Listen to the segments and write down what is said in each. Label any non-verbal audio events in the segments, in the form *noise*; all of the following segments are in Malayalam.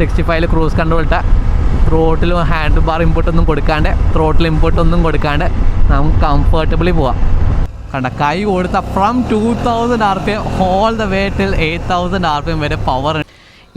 സിക്സ്റ്റി ഫൈവിൽ ക്രൂസ് കൺട്രോൾ ഇട്ട ത്രോട്ടിലും ഹാൻഡ് ബാർ ഇമ്പോർട്ട് ഒന്നും കൊടുക്കാണ്ട്. ത്രോട്ടിൽ ഇമ്പോർട്ട് ഒന്നും കൊടുക്കാണ്ട് നമുക്ക് കംഫർട്ടബിളി പോവാം. കണ്ട കൈ കൊടുത്ത from two thousand R P M whole the way till eight thousand R P M വരെ പവർ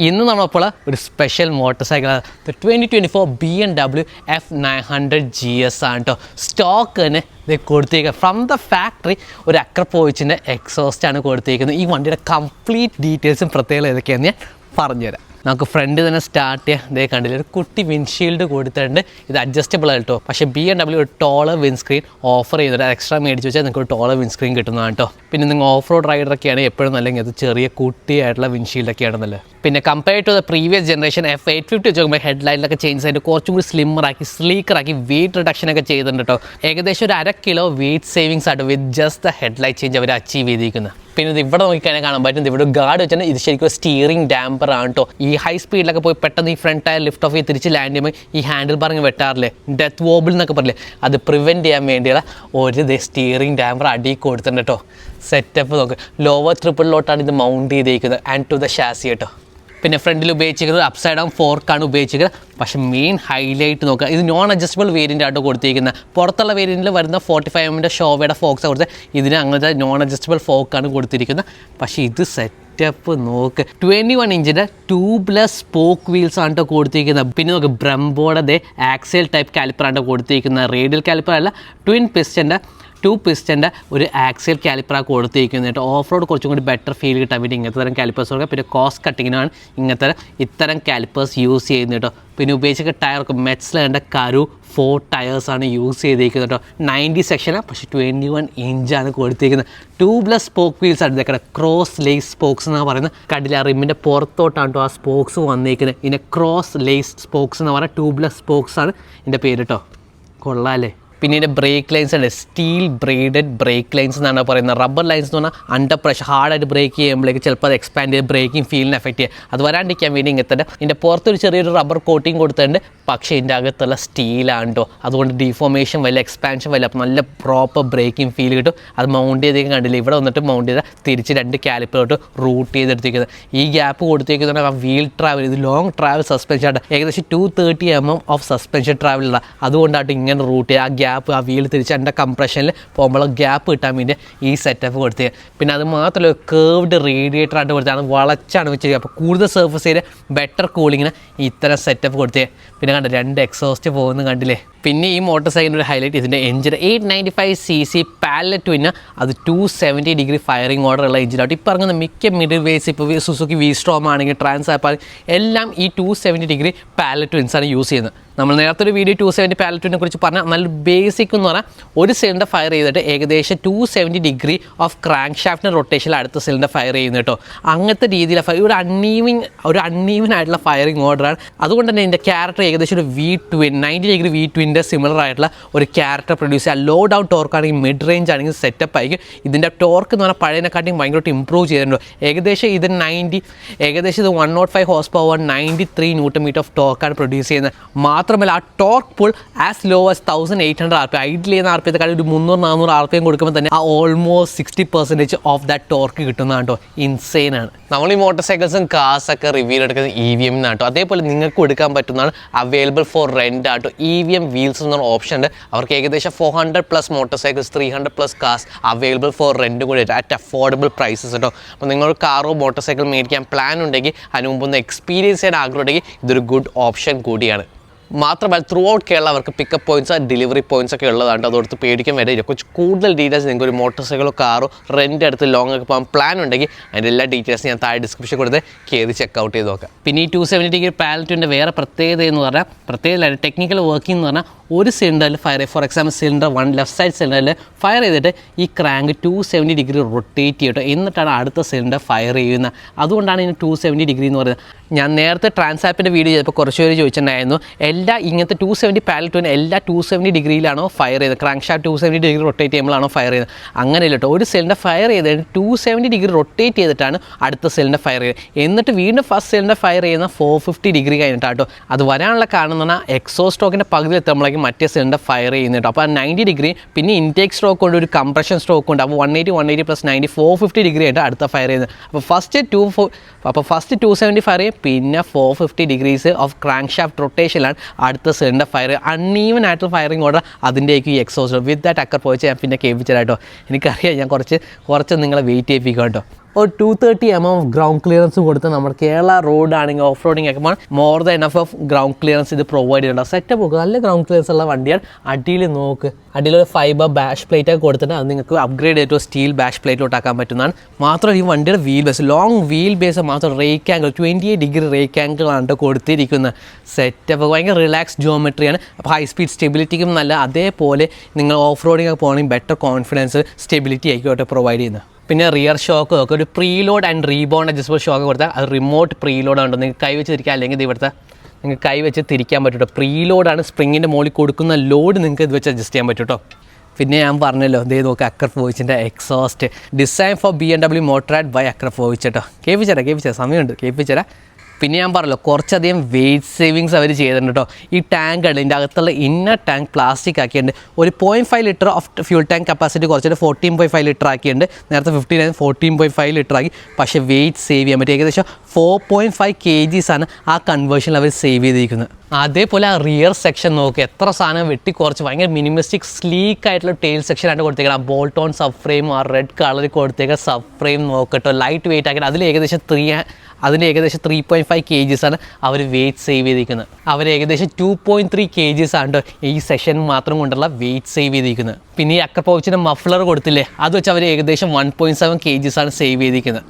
ഇന്ന് നമ്മളപ്പോൾ ഒരു special motorcycle twenty twenty four B M W F nine hundred G S ആണ് കേട്ടോ സ്റ്റോക്ക് തന്നെ ഇത് കൊടുത്തേക്കുക ഫ്രം ദ ഫാക്ടറി ഒരു അക്രപ്പോയിച്ചിന്റെ എക്സോസ്റ്റ് ആണ് കൊടുത്തിരിക്കുന്നത് ഈ വണ്ടിയുടെ കംപ്ലീറ്റ് ഡീറ്റെയിൽസും പ്രത്യേകത ഏതൊക്കെയാണെന്ന് ഞാൻ പറഞ്ഞുതരാം. നമുക്ക് ഫ്രണ്ട് തന്നെ സ്റ്റാർട്ട് ചെയ്യാം. ഇതേ കണ്ടില്ല ഒരു കുട്ടി വിൻഷീൽഡ് കൊടുത്തിട്ടുണ്ട്. ഇത് അഡ്ജസ്റ്റബിൾ ആയിട്ടോ പക്ഷേ ബി എം ഡബ്ല്യു ഒരു വിൻസ്ക്രീൻ ഓഫർ ചെയ്യുന്നുണ്ട് എക്സ്ട്രാ മേടിച്ച് വെച്ചാൽ നിങ്ങൾക്ക് ഒരു വിൻസ്ക്രീൻ കിട്ടുന്നതാണ് കേട്ടോ പിന്നെ നിങ്ങൾ ഓഫ് റോഡ് റൈഡറൊക്കെയാണ് എപ്പോഴും അല്ലെങ്കിൽ അത് ചെറിയ കുട്ടിയായിട്ടുള്ള ഒക്കെ ആണെന്നല്ലേ പിന്നെ compare to the previous generation F eight fifty വെച്ച് നോക്കുമ്പോൾ ഹെഡ് ലൈനിലൊക്കെ ചേഞ്ച് ആയിട്ട് കുറച്ചും കൂടി സ്ലിമ്മറാക്കി സ്ലീക്കറാക്കി വെയിറ്റ് റിഡക്ഷൻ ഒക്കെ ചെയ്തിട്ടുണ്ട് കേട്ടോ ഏകദേശം ഒരു അര കിലോ വെയിറ്റ് സേവിങ്സ് ആയിട്ട് with just the headlight change our achieve ചെയ്തിരിക്കുന്നത്. പിന്നെ ഇത് ഇവിടെ നോക്കിക്കഴിഞ്ഞാൽ കാണാൻ പറ്റുന്നത് ഇവിടെ ഗാർഡ് വെച്ചാൽ ഇത് ശരിക്കും സ്റ്റിയറിംഗ് ഡാമ്പർ ആണ് കേട്ടോ ഈ ഹൈ സ്പീഡിലൊക്കെ പോയി പെട്ടെന്ന് ഈ ഫ്രണ്ട് ടയർ ലിഫ്റ്റ് ഓഫ് ചെയ്ത് തിരിച്ച് ലാൻഡ് ചെയ്യുമ്പോൾ ഈ ഹാൻഡിൽ പറഞ്ഞ് വെട്ടാറില്ലേ? ഡെത്ത് വോബിൾ എന്നൊക്കെ പറയില്ലേ അത് പ്രിവെന്റ് ചെയ്യാൻ വേണ്ടിയുള്ള ഒരു സ്റ്റിയറിംഗ് ഡാമർ അടി കൊടുത്തിട്ടുണ്ട് കേട്ടോ. സെറ്റപ്പ് നോക്ക്. ലോവർ ട്രിപ്പിളിലോട്ടാണ് ഇത് മൗണ്ട് ചെയ്തേക്കുന്നത്. ആൻഡ് ടു ദ ഷാസി കേട്ടോ. പിന്നെ ഫ്രണ്ടിൽ ഉപയോഗിച്ചിരിക്കുന്നത് അപ്സൈഡ് ഡൗൺ ഫോർക്കാണ് ഉപയോഗിച്ചിരിക്കുന്നത്. പക്ഷേ മെയിൻ ഹൈലൈറ്റ് നോക്കുക. ഇത് നോൺ അഡ്ജസ്റ്റബിൾ വേരിയന്റ് ആയിട്ട് കൊടുത്തിരിക്കുന്നത്. പുറത്തുള്ള വേരിയന്റിൽ വരുന്ന ഫോർട്ടി ഫൈവ് എമ്മിന്റെ ഷോവയുടെ ഫോക്സ് കൊടുത്ത് ഇതിന് അങ്ങനത്തെ നോൺ അഡ്ജസ്റ്റബിൾ ഫോക്കാണ് കൊടുത്തിരിക്കുന്നത്. പക്ഷേ ഇത് സെറ്റപ്പ് നോക്ക്. ട്വന്റി വൺ ഇഞ്ചിന്റെ ട്യൂബ്ലെസ് സ്പോക്ക് വീൽസ് ആണ് കേട്ടോ കൊടുത്തിരിക്കുന്നത്. പിന്നെ നോക്ക് ബ്രംബോടെ ആക്സൽ ടൈപ്പ് കാലിപ്പറാണ് കൊടുത്തിരിക്കുന്നത്. റേഡിയൽ കാലിപ്പർ അല്ല ട്വിൻ പിസ്റ്റന്റെ ടു പിസ്റ്റന്റെ ഒരു ആക്സിയൽ കാലിപ്പറാണ് കൊടുത്തിരിക്കുന്നത് കേട്ടോ. ഓഫ് റോഡ് കുറച്ചും കൂടി ബെറ്റർ ഫീൽ കിട്ടാൻ വേണ്ടി ഇങ്ങനത്തെ തരം കാലിപ്പേഴ്സ് കൊടുക്കുക പിന്നെ കോസ്റ്റ് കട്ടിങ്ങിനാണ് ഇങ്ങനത്തെ ഇത്തരം കാലിപ്പേഴ്സ് യൂസ് ചെയ്യുന്നത് കേട്ടോ. പിന്നെ ഉപയോഗിച്ച ടയർക്ക് മെറ്റ്സിലേണ്ട കരു ഫോർ ടയേഴ്സാണ് യൂസ് ചെയ്തിരിക്കുന്നത് കേട്ടോ. നയന്റി സെക്ഷനാണ് പക്ഷേ ട്വന്റി വൺ ഇഞ്ചാണ് കൊടുത്തിരിക്കുന്നത്. ട്യൂബ്ലെസ് സ്പോക്ക് വീൽസ് ആണ് ഇതൊക്കെ ക്രോസ് ലേസ് സ്പോക്സ് എന്നാണ് പറയുന്നത്. കടില റിമ്മിന്റെ പുറത്തോട്ടാണ് കേട്ടോ ആ സ്പോക്സ് വന്നിരിക്കുന്നത് ഇതിന്റെ ക്രോസ് ലേസ് സ്പോക്സ് എന്ന് പറയുന്നത് ട്യൂബ്ലെസ് സ്പോക്സ് ആണ് ഇതിന്റെ പേര് കേട്ടോ. കൊള്ളാമല്ലേ പിന്നെ ഇതിന്റെ ബ്രേക്ക് ലൈൻസ് ഉണ്ട് സ്റ്റീൽ ബ്രേഡഡ് ബ്രേക്ക് ലൈൻസ് എന്നാണ് പറയുന്നത്. റബ്ബർ ലൈൻസ് എന്ന് പറഞ്ഞാൽ അണ്ടർ പ്രഷർ ഹാർഡായിട്ട് ബ്രേക്ക് ചെയ്യുമ്പോഴേക്ക് ചിലപ്പോൾ അത് എക്സ്പാൻഡ് ചെയ്ത് ബ്രേക്കിംഗ് ഫീലിനെ എഫക്റ്റ് ചെയ്യുക. അത് വരാണ്ടിരിക്കാൻ വേണ്ടി ഇങ്ങനത്തെ ഇതിന്റെ പുറത്തൊരു ചെറിയൊരു റബ്ബർ കോട്ടിങ് കൊടുത്തിട്ടുണ്ട്. പക്ഷേ ഇതിന്റെ അകത്തുള്ള സ്റ്റീലാണ് കേട്ടോ അതുകൊണ്ട് ഡിഫോമേഷൻ വല്ല എക്സ്പാൻഷൻ വല്ല അപ്പോൾ നല്ല പ്രോപ്പർ ബ്രേക്കിംഗ് ഫീൽ കിട്ടും. അത് മൗണ്ട് ചെയ്തേക്കും കണ്ടില്ല? ഇവിടെ വന്നിട്ട് മൗണ്ട് ചെയ്താൽ തിരിച്ച് രണ്ട് കാലിപ്പിലോട്ട് റൂട്ട് ചെയ്തെടുത്തിരിക്കുന്നത്. ഈ ഗ്യാപ്പ് കൊടുത്തിരിക്കുന്നത് ആ വീൽ ട്രാവൽ ഇത് ലോങ് ട്രാവൽ സസ്പെൻഷൻ ആണ്. ഏകദേശം two thirty M M of suspension ട്രാവലുള്ള അതുകൊണ്ടാണ് ഇങ്ങനെ റൂട്ട് ചെയ്യുക. ആ ഗ്യാപ്പ് ആ വീൽ തിരിച്ച് എന്റെ കംപ്രഷനിൽ പോകുമ്പോൾ ഗ്യാപ്പ് കിട്ടാൻ വേണ്ടി ഈ സെറ്റപ്പ് കൊടുത്തത്. പിന്നെ അത് മാത്രമല്ല കേർവ്ഡ് റേഡിയേറ്റർ ആയിട്ട് കൊടുത്തത്. അത് വളച്ചാണ് വെച്ചിരിക്കുക അപ്പോൾ കൂടുതൽ സർഫസ് ഏരിയ ബെറ്റർ കൂളിങ്ങിന് ഇത്തരം സെറ്റപ്പ് കൊടുത്തത്. പിന്നെ കണ്ട രണ്ട് എക്സോസ്റ്റ് പോകുന്നത് കണ്ടില്ലേ? പിന്നെ ഈ മോട്ടോർ സൈക്കിളിന്റെ ഒരു ഹൈലൈറ്റ് ഇതിന്റെ engine eight ninety five C C parallel പിന്നെ അത് two seventy degree firing order ഉള്ള എഞ്ചിനായിട്ട് ഇപ്പോൾ ഇറങ്ങുന്ന മിക്ക മിഡിൽ വേസ് ഇപ്പോൾ സുസുക്കി വി സ്ട്രോം ആണെങ്കിൽ ട്രാൻസ് ആപ്പ് എല്ലാം ഈ ടു സെവന്റി ഡിഗ്രി പാലറ്റ് വിൻസാണ് യൂസ് ചെയ്യുന്നത്. നമ്മൾ നേരത്തെ ഒരു വീഡിയോ ടു സെവന്റി പാലറ്റിനെ കുറിച്ച് പറഞ്ഞാൽ നല്ല ബേസിക് എന്ന് പറഞ്ഞാൽ ഒരു സിലിണ്ടർ ഫയർ ചെയ്തിട്ട് ഏകദേശം two seventy degree of crank ഷാഫ്റ്റിന് റൊട്ടേഷനിൽ അടുത്ത സിലിണ്ടർ ഫയർ ചെയ്യുന്നു കേട്ടോ. അങ്ങനത്തെ രീതിയിലെ ഫയർ ഒരു അൺഈവിങ് ഒരു അൺഈവൻ ആയിട്ടുള്ള ഫയറിംഗ് ഓർഡറാണ് അതുകൊണ്ട് തന്നെ ഇതിന്റെ ക്യാരക്ടർ ഏകദേശം ഒരു V twin ninety degree V ട്വിന്റെ similar ആയിട്ടുള്ള ഒരു ക്യാരക്ടർ പ്രൊഡ്യൂസ് ചെയ്യുക ലോ ഡൗൺ ടോർക്ക് ആണെങ്കിൽ മിഡ് റേഞ്ച് ആണെങ്കിൽ സെറ്റപ്പ് ആയിരിക്കും. ഇതിന്റെ ടോർക്ക് എന്ന് പറഞ്ഞാൽ പഴയതിനെക്കാട്ടിയും ഭയങ്കരമായിട്ട് ഇമ്പ്രൂവ് ചെയ്തിട്ടുണ്ട്. ഏകദേശം ഇത് നയന്റി ഏകദേശം ഇത് one nought five horsepower ninety three newton metre of ടോർക്കാണ് produce ചെയ്യുന്നത്. മാത്രമല്ല ആ torque pull as low as thousand eight hundred R P idle ചെയ്യുന്ന ആർ പി ഒരു മുന്നൂറ് നാനൂറ് ആർ പി എം കൊടുക്കുമ്പോൾ തന്നെ ആ almost sixty percentage of that torque കിട്ടുന്ന കേട്ടോ. ഇൻസെയിൻ ആണ്. നമ്മൾ ഈ മോട്ടോർ സൈക്കിൾസും ഒക്കെ റിവ്യൂ എടുക്കുന്നത് ഇ വി എം നാട്ടോ അതേപോലെ നിങ്ങൾക്ക് എടുക്കാൻ പറ്റുന്നതാണ് available for rent at E V M wheels എന്നൊരു ഓപ്ഷൻ ഉണ്ട്. അവർക്ക് ഏകദേശം four hundred plus motorcycles three hundred plus cars available for rent കൂടി അറ്റ് അഫോർഡബിൾ പ്രൈസസ് കേട്ടോ. അപ്പോൾ നിങ്ങൾ കാറോ മോട്ടോർ സൈക്കിൾ മേടിക്കാൻ പ്ലാൻ ഉണ്ടെങ്കിൽ അതിന് മുമ്പ് ഒന്ന് എക്സ്പീരിയൻസ് ചെയ്യാൻ ആഗ്രഹം ഉണ്ടെങ്കിൽ ഇതൊരു ഗുഡ് ഓപ്ഷൻ കൂടിയാണ്. മാത്രമല്ല ത്രൂ ഔട്ട് കേരള അവർക്ക് പിക്കപ്പ് പോയിന്റ്സ് ഡെലിവറി പോയിന്റ്സ് ഒക്കെ ഉള്ളതാണ് അതോടത്ത് പേടിക്കാൻ വരില്ല കുറച്ച് കൂടുതൽ ഡീറ്റെയിൽസ് നിങ്ങൾക്ക് ഒരു മോട്ടോർ സൈക്കിളോ കാറോ റെന്റ് എടുത്ത് ലോങ് ഒക്കെ പോകാൻ പ്ലാൻ ഉണ്ടെങ്കിൽ അതിന്റെ എല്ലാ ഡീറ്റെയിൽസ് ഞാൻ താഴെ ഡിസ്ക്രിപ്ഷൻ കൊടുത്ത് കയറി ചെക്ക് ഔട്ട് ചെയ്ത് നോക്കാം. പിന്നെ ഈ ടു സെവന്റി ഡിഗ്രി പാലറ്റിന്റെ വേറെ പ്രത്യേകത എന്ന് പറഞ്ഞാൽ പ്രത്യേകത ടെക്നിക്കൽ വർക്കിംഗ് എന്ന് പറഞ്ഞാൽ ഒരു സിലിണ്ടറിൽ fire for example cylinder one left side സിലിണ്ടറിൽ ഫയർ ചെയ്തിട്ട് ഈ crank two seventy degree rotate ചെയ്യട്ടോ. എന്നിട്ടാണ് അടുത്ത സിലിണ്ടർ ഫയർ ചെയ്യുന്നത്. അതുകൊണ്ടാണ് ഇതിന് ടു സെവന്റി ഡിഗ്രി എന്ന് പറയുന്നത്. ഞാൻ നേരത്തെ ട്രാൻസാപ്പിന്റെ വീഡിയോ ചെയ്തപ്പോൾ കുറച്ച് പേര് ചോദിച്ചിട്ടുണ്ടായിരുന്നു എല്ലാ ഇങ്ങനത്തെ ടു സെവന്റി ടു എല്ലാ ടു സെവന്റി ഡിഗ്രിയിലാണോ ഫയർ ചെയ്തത്? Crankshaft two seventy degree rotate ചെയ്യുമ്പോഴാണോ fire ചെയ്തത്? അങ്ങനെയല്ല കേട്ടോ ഒരു സെല്ലിന്റെ ഫയർ ചെയ്ത് ടു സെവന്റി ഡിഗ്രി റൊട്ടേറ്റ് ചെയ്തിട്ടാണ് അടുത്ത സെല്ലിന്റെ ഫയർ ചെയ്യുന്നത് എന്നിട്ട് വീണ്ടും ഫസ്റ്റ് സെല്ലിന്റെ ഫയർ ചെയ്യുന്ന ഫോർ ഫിഫ്റ്റി ഡിഗ്രി കഴിഞ്ഞിട്ടാട്ടോ അത് വരാനുള്ള കാരണം എന്ന് പറഞ്ഞാൽ എക്സോ സ്ട്രോക്കിന്റെ പകുതി എത്തുമ്പോഴേക്കും മറ്റേ സെല്ലിന്റെ ഫയർ ചെയ്യുന്നുണ്ട് അപ്പോൾ നയന്റി ഡിഗ്രി പിന്നെ ഇൻടേക്ക് സ്ട്രോക്ക് കൊണ്ട് ഒരു കംപ്രഷൻ സ്ട്രോക്ക് ഉണ്ട്. അപ്പോൾ one eighty one eighty plus ninety four fifty degree ആയിട്ട് അടുത്ത ഫയർ ചെയ്യുന്നത്. അപ്പോൾ ഫസ്റ്റ് ടു അപ്പോൾ ഫസ്റ്റ് ടു സെവന്റി ഫയർ ചെയ്യും. പിന്നെ four fifty degrees of crankshaft റൊട്ടേഷനിലാണ് അടുത്ത സിലിണ്ടർ ഫയർ അൺഈവൻ ആയിട്ടുള്ള ഫയറിംഗ് ഓർഡർ അതിന്റെയൊക്കെ ഈ എക്സോസ്റ്റർ വിത്ത് ദാറ്റ് അക്കർ പോയിച്ച് ഞാൻ പിന്നെ കേൾപ്പിച്ചതായിട്ടോ എനിക്കറിയാം ഞാൻ കുറച്ച് കുറച്ച് നിങ്ങളെ വെയിറ്റ് ചെയ്യിപ്പിക്കാം കേട്ടോ. ഒരു two thirty M M ground clearance കൊടുത്ത് നമ്മൾ കേരള റോഡ് ആണെങ്കിൽ ഓഫ് റോഡിംഗ് ഒക്കെ more the enough of ground clearance ഇത് പ്രൊവൈഡ് ചെയ്യുന്നുണ്ട്. സെറ്റപ്പ് നോക്കുക നല്ല ഗ്രൗണ്ട് ക്ലിയറൻസ് ഉള്ള വണ്ടിയാണ്. അടിയിൽ നോക്ക്. അടിയിൽ ഒരു ഫൈബർ ബാഷ് പ്ലേറ്റ് ഒക്കെ കൊടുത്തിട്ട് അത് നിങ്ങൾക്ക് അപ്ഗ്രേഡ് ചെയ്തിട്ട് സ്റ്റീൽ ബാഷ് പ്ലേറ്റിലോട്ട് ആക്കാൻ പറ്റുന്നതാണ്. മാത്രമല്ല ഈ വണ്ടിയുടെ wheelbase long wheelbase മാത്രം rake angle twenty eight degree rake angle ആണ് കൊടുത്തിരിക്കുന്നത്. സെറ്റപ്പ് ഭയങ്കര റിലാക്സ് ജോമെട്രിയാണ് അപ്പോൾ ഹൈ സ്പീഡ് സ്റ്റെബിലിറ്റിക്കും നല്ല. അതേപോലെ നിങ്ങൾ ഓഫ് റോഡിംഗ് ഒക്കെ പോകണമെങ്കിൽ ബെറ്റർ കോൺഫിഡൻസ് സ്റ്റെബിലിറ്റി ആയിക്കോട്ടെ പ്രൊവൈഡ് ചെയ്യുന്നത്. പിന്നെ റിയർ ഷോക്ക് ഒക്കെ. ഒരു preload and rebound adjustable shock കൊടുത്താൽ അത് റിമോട്ട് പ്രീലോഡ് ഉണ്ട് നിങ്ങൾക്ക് കൈ വെച്ച് അല്ലെങ്കിൽ ഇവിടുത്തെ നിങ്ങൾക്ക് കൈ വെച്ച് തിരിക്കാൻ പറ്റും കേട്ടോ പ്രീലോഡാണ് സ്പ്രിങ്ങിന്റെ മുകളിൽ കൊടുക്കുന്ന ലോഡ് നിങ്ങൾക്ക് ഇത് വെച്ച് അഡ്ജസ്റ്റ് ചെയ്യാൻ പറ്റും കേട്ടോ പിന്നെ ഞാൻ പറഞ്ഞല്ലോ ദേ നോക്ക് അക്കർ ഫോയിച്ചിന്റെ exhaust design for B M W Motorrad by Akrapovic കേട്ടോ കേൾപ്പിച്ചേരാ കേൾപ്പിച്ചേരാ. സമയമുണ്ട് കേൾപ്പിച്ചേരാ. പിന്നെ ഞാൻ പറഞ്ഞല്ലോ കുറച്ചധികം വെയിറ്റ് സേവിങ്സ് അവർ ചെയ്തിട്ടുണ്ട് കേട്ടോ ഈ ടാങ്ക് ഉണ്ട് ഇതിന്റെ അകത്തുള്ള ഇന്നർ ടാങ്ക് പ്ലാസ്റ്റിക് ആക്കിയിട്ടുണ്ട്. ഒരു point five litre of fuel tank capacity കുറച്ചിട്ട് ഫോർട്ടീൻ പോയിന്റ് ഫൈവ് ലിറ്റർ ആക്കിയിട്ടുണ്ട്. നേരത്തെ ഫിഫ്റ്റീൻ ആയിരുന്നു ഫോർട്ടീൻ പോയിന്റ് ഫൈവ് ലിറ്റർ ആക്കി. പക്ഷേ വെയിറ്റ് സേവ് ചെയ്യാൻ പറ്റും ഏകദേശം ഫോർ പോയിന്റ് ഫൈവ് കെ ജീസാണ് ആ കൺവേർഷനിൽ അവർ സേവ് ചെയ്തിരിക്കുന്നത്. അതേപോലെ ആ റിയർ സെക്ഷൻ നോക്ക് എത്ര സാധനം വെട്ടി കുറച്ച് ഭയങ്കര മിനിമലിസ്റ്റിക് സ്ലീക്ക് ആയിട്ടുള്ള ടെയിൽ സെക്ഷൻ ആയിട്ട് കൊടുത്തേക്കണം. ആ ബോൾട്ട് ഓൺ സബ് ഫ്രെയിം ആ റെഡ് കളറിൽ കൊടുത്തേക്ക സബ് ഫ്രെയിം നോക്കട്ടോ. ലൈറ്റ് വെയിറ്റ് ആക്കിയിട്ട് അതിൽ ഏകദേശം ത്രീ അതിന് ഏകദേശം ത്രീ പോയിന്റ് ഫൈവ് കെ ജിസാണ് അവർ വെയിറ്റ് സേവ് ചെയ്തിരിക്കുന്നത്. അവർ ഏകദേശം ടു പോയിന്റ് ത്രീ കെ ജിസാണ് ഈ സെഷൻ മാത്രം കൊണ്ടുള്ള വെയിറ്റ് സേവ് ചെയ്തിരിക്കുന്നത്. പിന്നെ ഈ അക്കപ്പോച്ചിന്റെ മഫ്ലർ കൊടുത്തില്ലേ അത് വെച്ച് അവർ ഏകദേശം വൺ പോയിന്റ് സെവൻ കെ ജിസാണ് സേവ് ചെയ്തിരിക്കുന്നത്.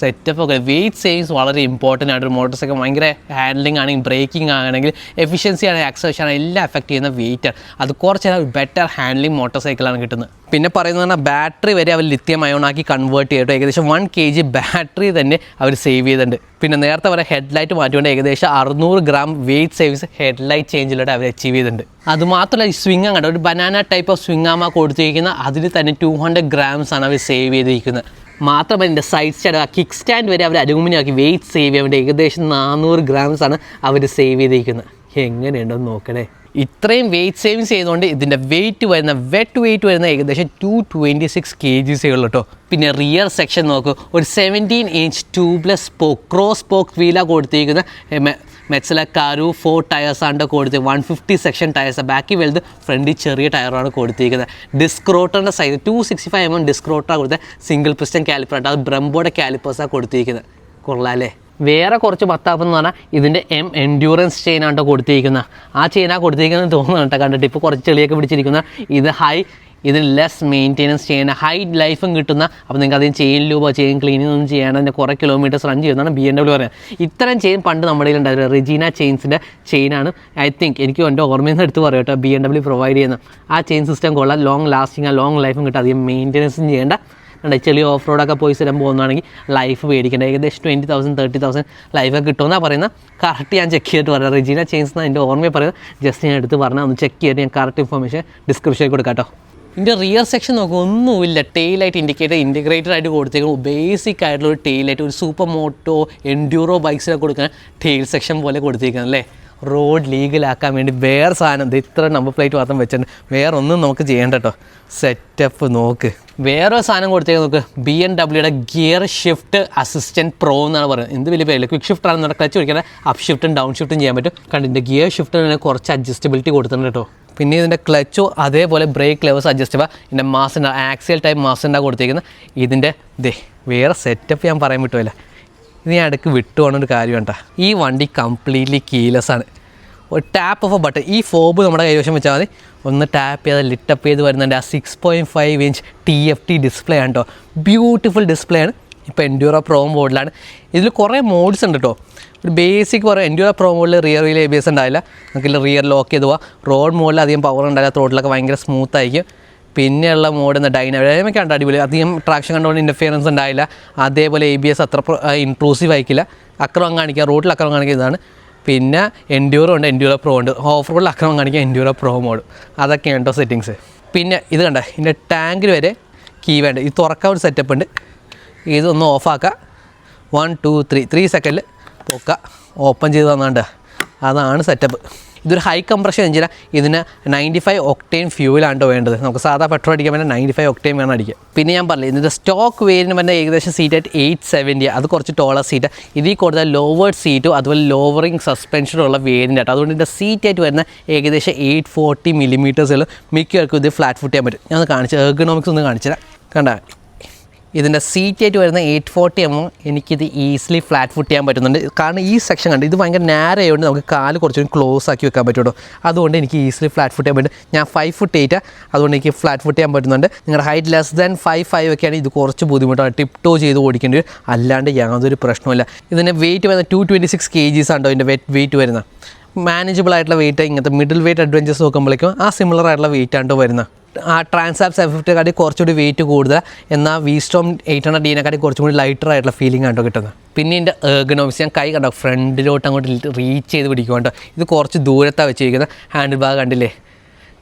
സെറ്റപ്പ് ഒക്കെ വെയിറ്റ് സേവിങ്സ് വളരെ ഇമ്പോർട്ടന്റ് ആണ് ഒരു മോട്ടോർ സൈക്കിൾ ഭയങ്കര ഹാൻഡ്ലിംഗ് ആണെങ്കിൽ ബ്രേക്കിംഗ് ആണെങ്കിൽ എഫിഷ്യൻസി ആണെങ്കിൽ ആക്സേഷൻ എല്ലാം എഫക്റ്റ് ചെയ്യുന്ന വെയിറ്റ് ആണ്. അത് കുറച്ച് ഒരു ബെറ്റർ ഹാൻഡ്ലിംഗ് മോട്ടോർ സൈക്കിളാണ് കിട്ടുന്നത്. പിന്നെ പറയുന്നത് പറഞ്ഞാൽ ബാറ്ററി വരെ അവർ ലിത്യം അയോണാക്കി കൺവേർട്ട് ചെയ്തിട്ട് ഏകദേശം വൺ കെ ജി ബാറ്ററി തന്നെ അവർ സേവ് ചെയ്തിട്ടുണ്ട്. പിന്നെ നേരത്തെ വരെ ഹെഡ്ലൈറ്റ് മാറ്റിക്കൊണ്ട് ഏകദേശം അറുന്നൂറ് ഗ്രാം വെയിറ്റ് സേവിങ്സ് ഹെഡ്ലൈറ്റ് ചേഞ്ചിലൂടെ അവർ അച്ചീവ് ചെയ്തിട്ടുണ്ട്. അതുമാത്രമല്ല ഈ സ്വിംഗ് അങ്ങോട്ട് ഒരു ബനാന ടൈപ്പ് ഓഫ് സ്വിംഗ് ആമ കൊടുത്തിരിക്കുന്ന അതിൽ തന്നെ ടു ഹൺഡ്രഡ് ഗ്രാംസ് ആണ് അവർ സേവ് ചെയ്തിരിക്കുന്നത്. മാത്രമല്ല ഇതിന്റെ സൈഡ് സ്റ്റാൻഡ് ആ കിക്ക് സ്റ്റാൻഡ് വരെ അവർ അലുമിനിയം ആക്കി വെയിറ്റ് സേവ് ചെയ്യാൻ വേണ്ടി ഏകദേശം നാനൂറ് ഗ്രാംസ് ആണ് അവർ സേവ് ചെയ്തിരിക്കുന്നത്. എങ്ങനെയുണ്ടെന്ന് നോക്കണേ. ഇത്രയും വെയിറ്റ് സേവിങ്സ് ചെയ്തുകൊണ്ട് ഇതിന്റെ വെയിറ്റ് വരുന്ന വെറ്റ് വെയിറ്റ് വരുന്ന ഏകദേശം ടു ട്വന്റി സിക്സ് കെ ജിസേ ഉള്ളൂ കേട്ടോ. പിന്നെ റിയർ സെക്ഷൻ നോക്കൂ. ഒരു seventeen inch tubeless spoke cross spoke വീലാണ് കൊടുത്തിരിക്കുന്ന മെറ്റ്സല കാരു ഫോർ ടയേഴ്സ് ആണ് കൊടുത്ത് വൺ ഫിഫ്റ്റി സെക്ഷൻ ടയേഴ്സ് ബാക്കി വലുത് ഫ്രണ്ടിൽ ചെറിയ ടയറാണ് കൊടുത്തിരിക്കുന്നത്. Disc റോട്ടറിന്റെ size two sixty five M M disc റോട്ടറാണ് കൊടുത്തത്. സിംഗിൾ പിസ്റ്റൻ കാലിപ്പറാണ് അത് ബ്രംബോയുടെ കാലിപ്പേഴ്സാണ് കൊടുത്തിരിക്കുന്നത്. കൊള്ളാലേ വേറെ കുറച്ച് പത്താപ്പ് എന്ന് പറഞ്ഞാൽ ഇതിന്റെ എം എൻഡ്യൂറൻസ് ചെയിനാണ് കൊടുത്തിരിക്കുന്നത്. ആ ചെയിനാണ് കൊടുത്തിരിക്കുന്നത് തോന്നുന്നുണ്ട് കണ്ടിട്ട് ഇപ്പോൾ കുറച്ച് ചെളിയൊക്കെ പിടിച്ചിരിക്കുന്ന ഇത് ഹൈ ഇതിന് ലെസ് മെയിന്റെനൻസ് ചെയ്യുന്ന ഹൈ ലൈഫും കിട്ടുന്ന അപ്പോൾ നിങ്ങൾക്ക് അതിന് ചെയിൻ ലൂബോ ചെയിൻ ക്ലീനിങ് ഒന്നും ചെയ്യാണ്ട് അതിന്റെ കുറേ കിലോമീറ്റേഴ്സ് റൺ ചെയ്യുന്നതാണ് ബി എം ഡബ്ല്യൂ പറയുന്നത്. ഇത്തരം ചെയിൻ പണ്ട് നമ്മുടെ കയ്യിലുണ്ടായിരുന്നു റിജീന ചെയിൻസിന്റെ ചെയിനാണ് ഐ തിങ്ക് എനിക്ക് എന്റെ ഓർമ്മയിൽ നിന്ന് എടുത്ത് പറയാം കേട്ടോ ബി എം ഡബ്ല്യൂ പ്രൊവൈഡ് ചെയ്യുന്ന. ആ ചെയിൻ സിസ്റ്റം കൊള്ളാം. ലോങ് ലാസ്റ്റിംഗ് ആ ലോങ് ലൈഫും കിട്ടും. അധികം മെയിന്റനൻസും ചെയ്യേണ്ട. ഉണ്ട് ചെറിയ ഓഫ് റോഡൊക്കെ പോയി സ്ഥലം പോകുന്നതാണെങ്കിൽ ലൈഫ് പേടിക്കേണ്ട. ഏകദേശം ട്വന്റി തൗസൻഡ് തേർട്ടി തൗസൻഡ് ലൈഫൊക്കെ കിട്ടുമെന്നാണ് പറയുന്നത്. കറക്റ്റ് ഞാൻ ചെക്ക് ചെയ്തിട്ട് പറയാം. റിജീന ചെയിൻസ് എന്നാണ് എന്റെ ഓർമ്മയെ പറയുന്നത്. ജസ്റ്റ് ഞാൻ എടുത്ത് പറഞ്ഞാൽ ഒന്ന് ചെക്ക് ചെയ്തിട്ട് ഞാൻ കറക്റ്റ് ഇൻഫർമേഷൻ ഡിസ്ക്രിപ്ഷനിൽ കൊടുക്കാം കേട്ടോ. ഇതിന്റെ റിയർ സെക്ഷൻ നോക്കുക ഒന്നുമില്ല. ടെയിലായിട്ട് ഇൻഡിക്കേറ്റർ ഇന്റിഗ്രേറ്റഡ് ആയിട്ട് കൊടുത്തേക്കും ബേസിക് ആയിട്ടുള്ള ഒരു ടെയിലായിട്ട് ഒരു സൂപ്പർ മോട്ടോ എൻഡ്യൂറോ ബൈക്സിലൊക്കെ കൊടുക്കാൻ ടെയിൽ സെക്ഷൻ പോലെ കൊടുത്തിരിക്കുന്നത് അല്ലേ? റോഡ് ലീഗലാക്കാൻ വേണ്ടി വേറെ സാധനം ഇത് ഇത്ര നമ്പർ പ്ലേറ്റ് മാത്രം വെച്ചിട്ടുണ്ട്. വേറെ ഒന്നും നമുക്ക് ചെയ്യേണ്ട കേട്ടോ സെറ്റപ്പ് നോക്ക്. വേറെ സാധനം കൊടുത്തേക്ക് നോക്ക്. ബി എം ഡബ്ല്യൂടെ ഗിയർ ഷിഫ്റ്റ് അസിസ്റ്റന്റ് പ്രോ എന്നാണ് പറയുന്നത്. എന്ത് വലിയ പേരില്ല ക്വിക്ക് ഷിഫ്റ്റ് ആണെന്ന് ക്ലച്ച് പിടിക്കാൻ അപ്പ് ഷിഫ്റ്റും ഡൗൺ ഷിഫ്റ്റും ചെയ്യാൻ പറ്റും. കണ്ട് ഇതിന്റെ ഗിയർ ഷിഫ്റ്റിന് കുറച്ച് അഡ്ജസ്റ്റബിലിറ്റി കൊടുത്തിട്ടുണ്ട് കേട്ടോ പിന്നെ ഇതിന്റെ ക്ലച്ചോ അതേപോലെ ബ്രേക്ക് ലെവേഴ്സ് അഡ്ജസ്റ്റ് ചെയ്യുക ഇതിന്റെ മാസിന്റെ ആക്സിയൽ ടൈപ്പ് മാസിന്റെ കൊടുത്തേക്കുന്നത്. ഇതിന്റെ ദേ വേറെ സെറ്റപ്പ് ഞാൻ പറയാൻ പറ്റുമല്ല ഞാൻ ഇടയ്ക്ക് വിട്ടുപോകണ ഒരു കാര്യം കേട്ടോ ഈ വണ്ടി കംപ്ലീറ്റ്ലി കീലെസ് ആണ്. ഒരു ടാപ്പ് ഓഫ് എ ബട്ടൺ ഈ ഫോബ് നമ്മുടെ കൈവശം വെച്ചാൽ മതി. ഒന്ന് ടാപ്പ് ചെയ്ത് ലിറ്റപ്പ് ചെയ്ത് വരുന്നുണ്ട്. ആ six point five inch T F T display ആണ് കേട്ടോ ബ്യൂട്ടിഫുൾ ഡിസ്പ്ലേ ആണ്. ഇപ്പോൾ എൻഡ്യൂറോ പ്രോ മോഡിലാണ് ഇതിൽ കുറേ മോഡ്സ് ഉണ്ട് കേട്ടോ ഒരു ബേസിക് പറയാം എൻഡ്യൂറോ പ്രോ മോഡിൽ rear wheel A B S ഉണ്ടാവില്ല. നമുക്ക് റിയർ ലോക്ക് ചെയ്ത് പോവാം. റോഡ് മോഡിൽ അധികം പവർ ഉണ്ടാവില്ല. റോഡിലൊക്കെ ഭയങ്കര സ്മൂത്ത് ആയിരിക്കും. പിന്നെയുള്ള മോഡ് ഡൈനാമിക് ഉണ്ട് അടിപൊളി. അധികം ട്രാക്ഷൻ കണ്ടുകൊണ്ട് ഇന്റർഫിയറൻസ് ഉണ്ടായില്ല അതേപോലെ എ ബി എസ് അത്ര ഇൻക്ലൂസീവ് ആയിരിക്കില്ല അക്രമം കാണിക്കുക റോഡിൽ അക്രമം കാണിക്കുക ഇതാണ്. പിന്നെ എൻഡ്യൂറോ ഉണ്ട് എൻഡ്യൂറോ പ്രോ ഉണ്ട്. ഓഫ് റോഡിൽ അക്രമം കാണിക്കാൻ എൻഡ്യൂറോ പ്രോ മോഡ് അതൊക്കെയാണ് കേട്ടോ സെറ്റിങ്സ് പിന്നെ ഇത് കണ്ട? ഇതിന്റെ ടാങ്കിൽ വരെ കീ വേണ്ട. ഇത് തുറക്കാൻ ഒരു സെറ്റപ്പ് ഉണ്ട്. ഇതൊന്ന് ഓഫാക്കുക വൺ ടു ത്രീ ത്രീ സെക്കൻഡിൽ പൊക്കുക ഓപ്പൺ ചെയ്ത് തന്നാണ്ട്. അതാണ് സെറ്റപ്പ് ഇതൊരു ഹൈ കംപ്രഷൻ എഞ്ചിനാണ് ഇതിന് നയന്റി ഫൈവ് ഒക്ടേൻ ഫ്യൂലാണ് വേണ്ടത്? നമുക്ക് സാധാ പെട്രോൾ അടിക്കാൻ വേണ്ടി നയന്റി ഫൈവ് ഒക്ടേൻ വേണം അടിക്കുക പിന്നെ ഞാൻ പറഞ്ഞു ഇതിന്റെ സ്റ്റോക്ക് വേരിന് വരുന്ന ഏകദേശം സീറ്റ് ആയിട്ട് എയ്റ്റ് സെവന്റി അത് കുറച്ച് ടോളർ സീറ്റ് ഇതിൽ കൂടുതൽ ലോവേർഡ് സീറ്റും അതുപോലെ ലോവറിങ് സസ്പെൻഷനും ഉള്ള വേരിന്റെ ആയിട്ട് അതുകൊണ്ട് ഇതിന്റെ സീറ്റ് ആയിട്ട് വരുന്ന ഏകദേശം എയ്റ്റ് ഫോർട്ടി മില്ലിമീറ്റേഴ്സിൽ മിക്കവർക്കും ഇത് ഫ്ലാറ്റ് ഫുട്ട് ചെയ്യാൻ പറ്റും. ഞാൻ ഒന്ന് കാണിച്ചു എർഗണോമിക്സ് ഒന്ന് കാണിച്ചുതരാം കണ്ട? ഇതിന്റെ സീറ്റ് ആയിട്ട് വരുന്ന എയ്റ്റ് ഫോർട്ടി എം എനിക്കിത് ഈസിലി ഫ്ലാറ്റ് ഫുട്ട് ചെയ്യാൻ പറ്റുന്നുണ്ട്. കാരണം ഈ സെക്ഷൻ കണ്ട് ഇത് ഭയങ്കര നാര ആയതുകൊണ്ട് നമുക്ക് കാൽ കുറച്ചും ക്ലോസ് ആക്കി വെക്കാൻ പറ്റുള്ളൂ. അതുകൊണ്ട് എനിക്ക് ഈസിലി ഫ്ലാറ്റ് ഫുട്ട് ചെയ്യാൻ പറ്റും. ഞാൻ ഫൈവ് ഫുട്ട് എയ്റ്റ് അതുകൊണ്ട് എനിക്ക് ഫ്ലാറ്റ് ഫുട്ട് ചെയ്യാൻ പറ്റുന്നുണ്ട്. നിങ്ങളുടെ height less than five five ഒക്കെയാണ് ഇത് കുറച്ച് ബുദ്ധിമുട്ടാണ്. ടിപ് ടോ ചെയ്ത് ഓടിക്കേണ്ടി വരും. അല്ലാണ്ട് യാതൊരു പ്രശ്നമില്ല ഇതിന്റെ വെയിറ്റ് വരുന്നത് two twenty six K Gs ആണോ ഇതിന്റെ വെയിറ്റ് വരുന്നത്. മാനേജബിൾ ആയിട്ടുള്ള വെയിറ്റ് ഇങ്ങനത്തെ മിഡിൽ വെയിറ്റ് അഡ്വഞ്ചേഴ്സ് നോക്കുമ്പോഴേക്കും ആ സിമിലർ ആയിട്ടുള്ള വെയിറ്റ് ആണ് വരുന്നത്. ആ ട്രാൻസാപ്പ് സെവൻ ഫിഫ്റ്റിനെക്കാട്ടി കുറച്ചുകൂടി വെയിറ്റ് കൂടുതൽ. എന്നാൽ വി സ്റ്റോം എയ്റ്റ് ഹൺഡ്രഡ് ഡീനെക്കാട്ടി കുറച്ചും കൂടി ലൈറ്റർ ആയിട്ടുള്ള ഫീലിംഗ് കണ്ടോ കിട്ടുന്നത്. പിന്നെ ഇതിന്റെ ഏകനോമിസ് ഞാൻ കൈ കണ്ടോ ഫ്രണ്ടിലോട്ട് അങ്ങോട്ട് റീച്ച് ചെയ്ത് പിടിക്കും കേട്ടോ. ഇത് കുറച്ച് ദൂരത്താണ് വെച്ചിരിക്കുന്നത്. ഹാൻഡിൽ ബാഗ് കണ്ടില്ലേ?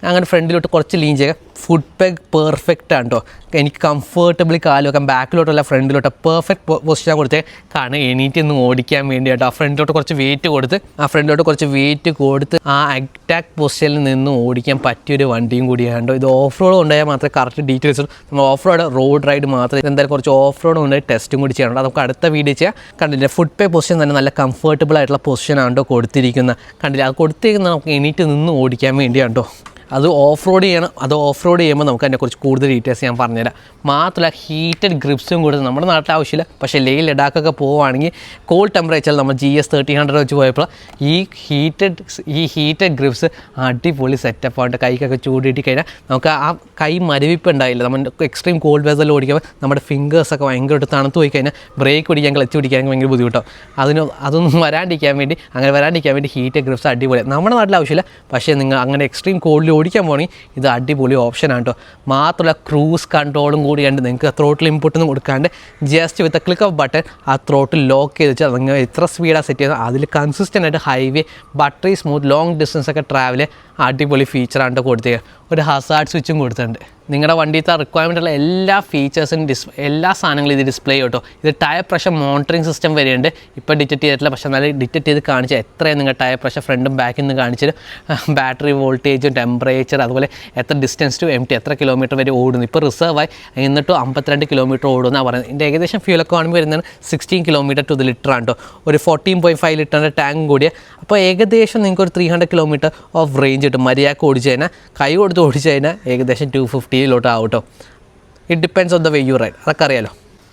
അങ്ങനെ ഫ്രണ്ടിലോട്ട് കുറച്ച് ലീൻ ചെയ്യുക. ഫുഡ് പെഗ് പെർഫെക്റ്റ് ആണ് കേട്ടോ എനിക്ക് കംഫർട്ടബിളി കാൽ വെക്കാം ബാക്കിലോട്ടല്ല ഫ്രണ്ടിലോട്ട് പെർഫെക്റ്റ് പൊസിഷൻ കൊടുത്തേ. കാരണം എണീറ്റ് ഒന്ന് ഓടിക്കാൻ വേണ്ടി കേട്ടോ ആ ഫ്രണ്ടിലോട്ട് കുറച്ച് വെയിറ്റ് കൊടുത്ത് ആ ഫ്രണ്ടിലോട്ട് കുറച്ച് വെയിറ്റ് കൊടുത്ത് ആ അറ്റാക്ക് പൊസിഷനിൽ നിന്ന് ഓടിക്കാൻ പറ്റിയൊരു വണ്ടിയും കൂടിയാണ് കേട്ടോ ഇത് ഓഫ് റോഡ് ഉണ്ടായാൽ മാത്രമേ കറക്റ്റ് ഡീറ്റെയിൽസ് നമ്മൾ ഓഫ് റോഡ് റോഡ് റൈഡ് മാത്രമേ എന്തായാലും കുറച്ച് ഓഫ് റോഡ് ഉണ്ടായി ടെസ്റ്റും കൂടി ചെയ്യണം നമുക്ക് അടുത്ത വീഡിയോ ചെയ്യാം. കണ്ടില്ല ഫുഡ് പേ പൊസിഷൻ തന്നെ നല്ല കംഫർട്ടബിൾ ആയിട്ടുള്ള പൊസിഷനാണ് കേട്ടോ കൊടുത്തിരിക്കുന്നത്. കണ്ടില്ല അത് കൊടുത്തിരിക്കുന്നത് നമുക്ക് എണീറ്റ് നിന്ന് ഓടിക്കാൻ വേണ്ടിയാണ് കേട്ടോ അത് ഓഫ് റോഡ് ചെയ്യണം. അത് ഓഫ് റോഡ് ചെയ്യുമ്പോൾ നമുക്ക് അതിനെക്കുറിച്ച് കൂടുതൽ ഡീറ്റെയിൽസ് ഞാൻ പറഞ്ഞുതരാം. മാത്രമല്ല ഹീറ്റഡ് ഗ്രിപ്സും കൂടുതൽ നമ്മുടെ നാട്ടിൽ ആവശ്യമില്ല. പക്ഷേ ലേ ലഡാക്കൊക്കെ പോവുകയാണെങ്കിൽ കോൾ ടെമ്പറേച്ചറിൽ നമ്മൾ ജി എസ് തേർട്ടി ഹൺഡ്രഡ് വെച്ച് പോയപ്പോൾ ഈ ഹീറ്റഡ് ഈ ഹീറ്റഡ് ഗ്രിപ്സ് അടിപൊളി സെറ്റപ്പ് ആയിട്ട് കൈക്കൊക്കെ ചൂടിയിട്ട് കഴിഞ്ഞാൽ നമുക്ക് ആ കൈ മരവിപ്പ് ഉണ്ടായില്ല. നമ്മൾ എക്സ്ട്രീം കോൾഡ് വെസൽ ഓടിക്കുമ്പോൾ നമ്മുടെ ഫിംഗേഴ്സൊക്കെ ഭയങ്കരമായിട്ട് തണുത്ത് പോയി കഴിഞ്ഞാൽ ബ്രേക്ക് പിടിക്കാൻ ക്ലച്ച് പിടിക്കാൻ ഭയങ്കര ബുദ്ധിമുട്ടാവും. അതിന് അതൊന്നും വരാണ്ടിരിക്കാൻ വേണ്ടി അങ്ങനെ വരാണ്ടിരിക്കാൻ വേണ്ടി ഹീറ്റഡ് ഗ്രിപ്സ് അടിപൊളി നമ്മുടെ നാട്ടിൽ ആവശ്യമില്ല. പക്ഷേ നിങ്ങൾ അങ്ങനെ എക്സ്ട്രീം കോൾഡിൽ ഓടിക്കാൻ പോകണമെങ്കിൽ ഇത് അടിപൊളി ഓപ്ഷനാണ് കേട്ടോ മാത്രമല്ല ക്രൂസ് കൺട്രോളും കൂടി കൂടിയാണ്ട് നിങ്ങൾക്ക് ത്രോട്ടിൽ ഇൻപുട്ടൊന്നും കൊടുക്കാണ്ട് just with click off button ആ ത്രോട്ടിൽ ലോക്ക് ചെയ്ത് വെച്ചാൽ നിങ്ങൾ എത്ര സ്പീഡാണ് സെറ്റ് ചെയ്യുന്നത്. അതിൽ കൺസിസ്റ്റന്റ് ആയിട്ട് highway buttery smooth long distance ഒക്കെ ട്രാവൽ അടിപൊളി ഫീച്ചറാണ് കൊടുത്തേക്കുക ഒരു ഹസാർഡ് സ്വിച്ചും കൊടുത്തിട്ടുണ്ട്. നിങ്ങളുടെ വണ്ടിയിലത്തെ റിക്വയർമെന്റ് ഉള്ള എല്ലാ ഫീച്ചേഴ്സും ഡിസ് എല്ലാ സാധനങ്ങളും ഇത് ഡിസ്പ്ലേ കേട്ടോ. ഇത് ടയർ പ്രഷർ മോണിറ്ററിംഗ് സിസ്റ്റം വരെയുണ്ട്. ഇപ്പോൾ ഡിറ്റക്ട് ചെയ്തിട്ടില്ല. പക്ഷേ എന്നാലും ഡിറ്റക്ട് ചെയ്ത് കാണിച്ചാൽ എത്രയും നിങ്ങളുടെ ടയർ പ്രഷർ ഫ്രണ്ടും ബാക്കിൽ നിന്ന് കാണിച്ചിട്ട് ബാറ്ററി വോൾട്ടേജും ടെമ്പറേച്ചർ അതുപോലെ എത്ര ഡിസ്റ്റൻസ് ടു എം ടി എത്ര കിലോമീറ്റർ വരെ ഓടുന്നു. ഇപ്പോൾ റിസർവ് ആയി എന്നിട്ടും അമ്പത്തിരണ്ട് കിലോമീറ്റർ ഓടുമെന്നാണ് പറയുന്നത്. ഇതിന്റെ ഏകദേശം ഫ്യൂലൊക്കെ കാണുമ്പോൾ വരുന്നത് sixteen kilometre to the litre ആണ് കേട്ടോ. ഒരു ഫോർട്ടീൻ പോയിന്റ് ഫൈവ് ലിറ്ററിന്റെ ടാങ്ക് കൂടിയ അപ്പോൾ ഏകദേശം നിങ്ങൾക്ക് ഒരു three hundred kilometre of range കിട്ടും. മര്യാദയ്ക്ക് ഓടിച്ച് കഴിഞ്ഞാൽ കൈ കൊടുത്ത് ഓടിച്ച് കഴിഞ്ഞാൽ ഏകദേശം ടു ഫിഫ്റ്റിയിലോട്ട് ആവും കേട്ടോ it depends on the way you ride അതൊക്കെ അറിയാലോ.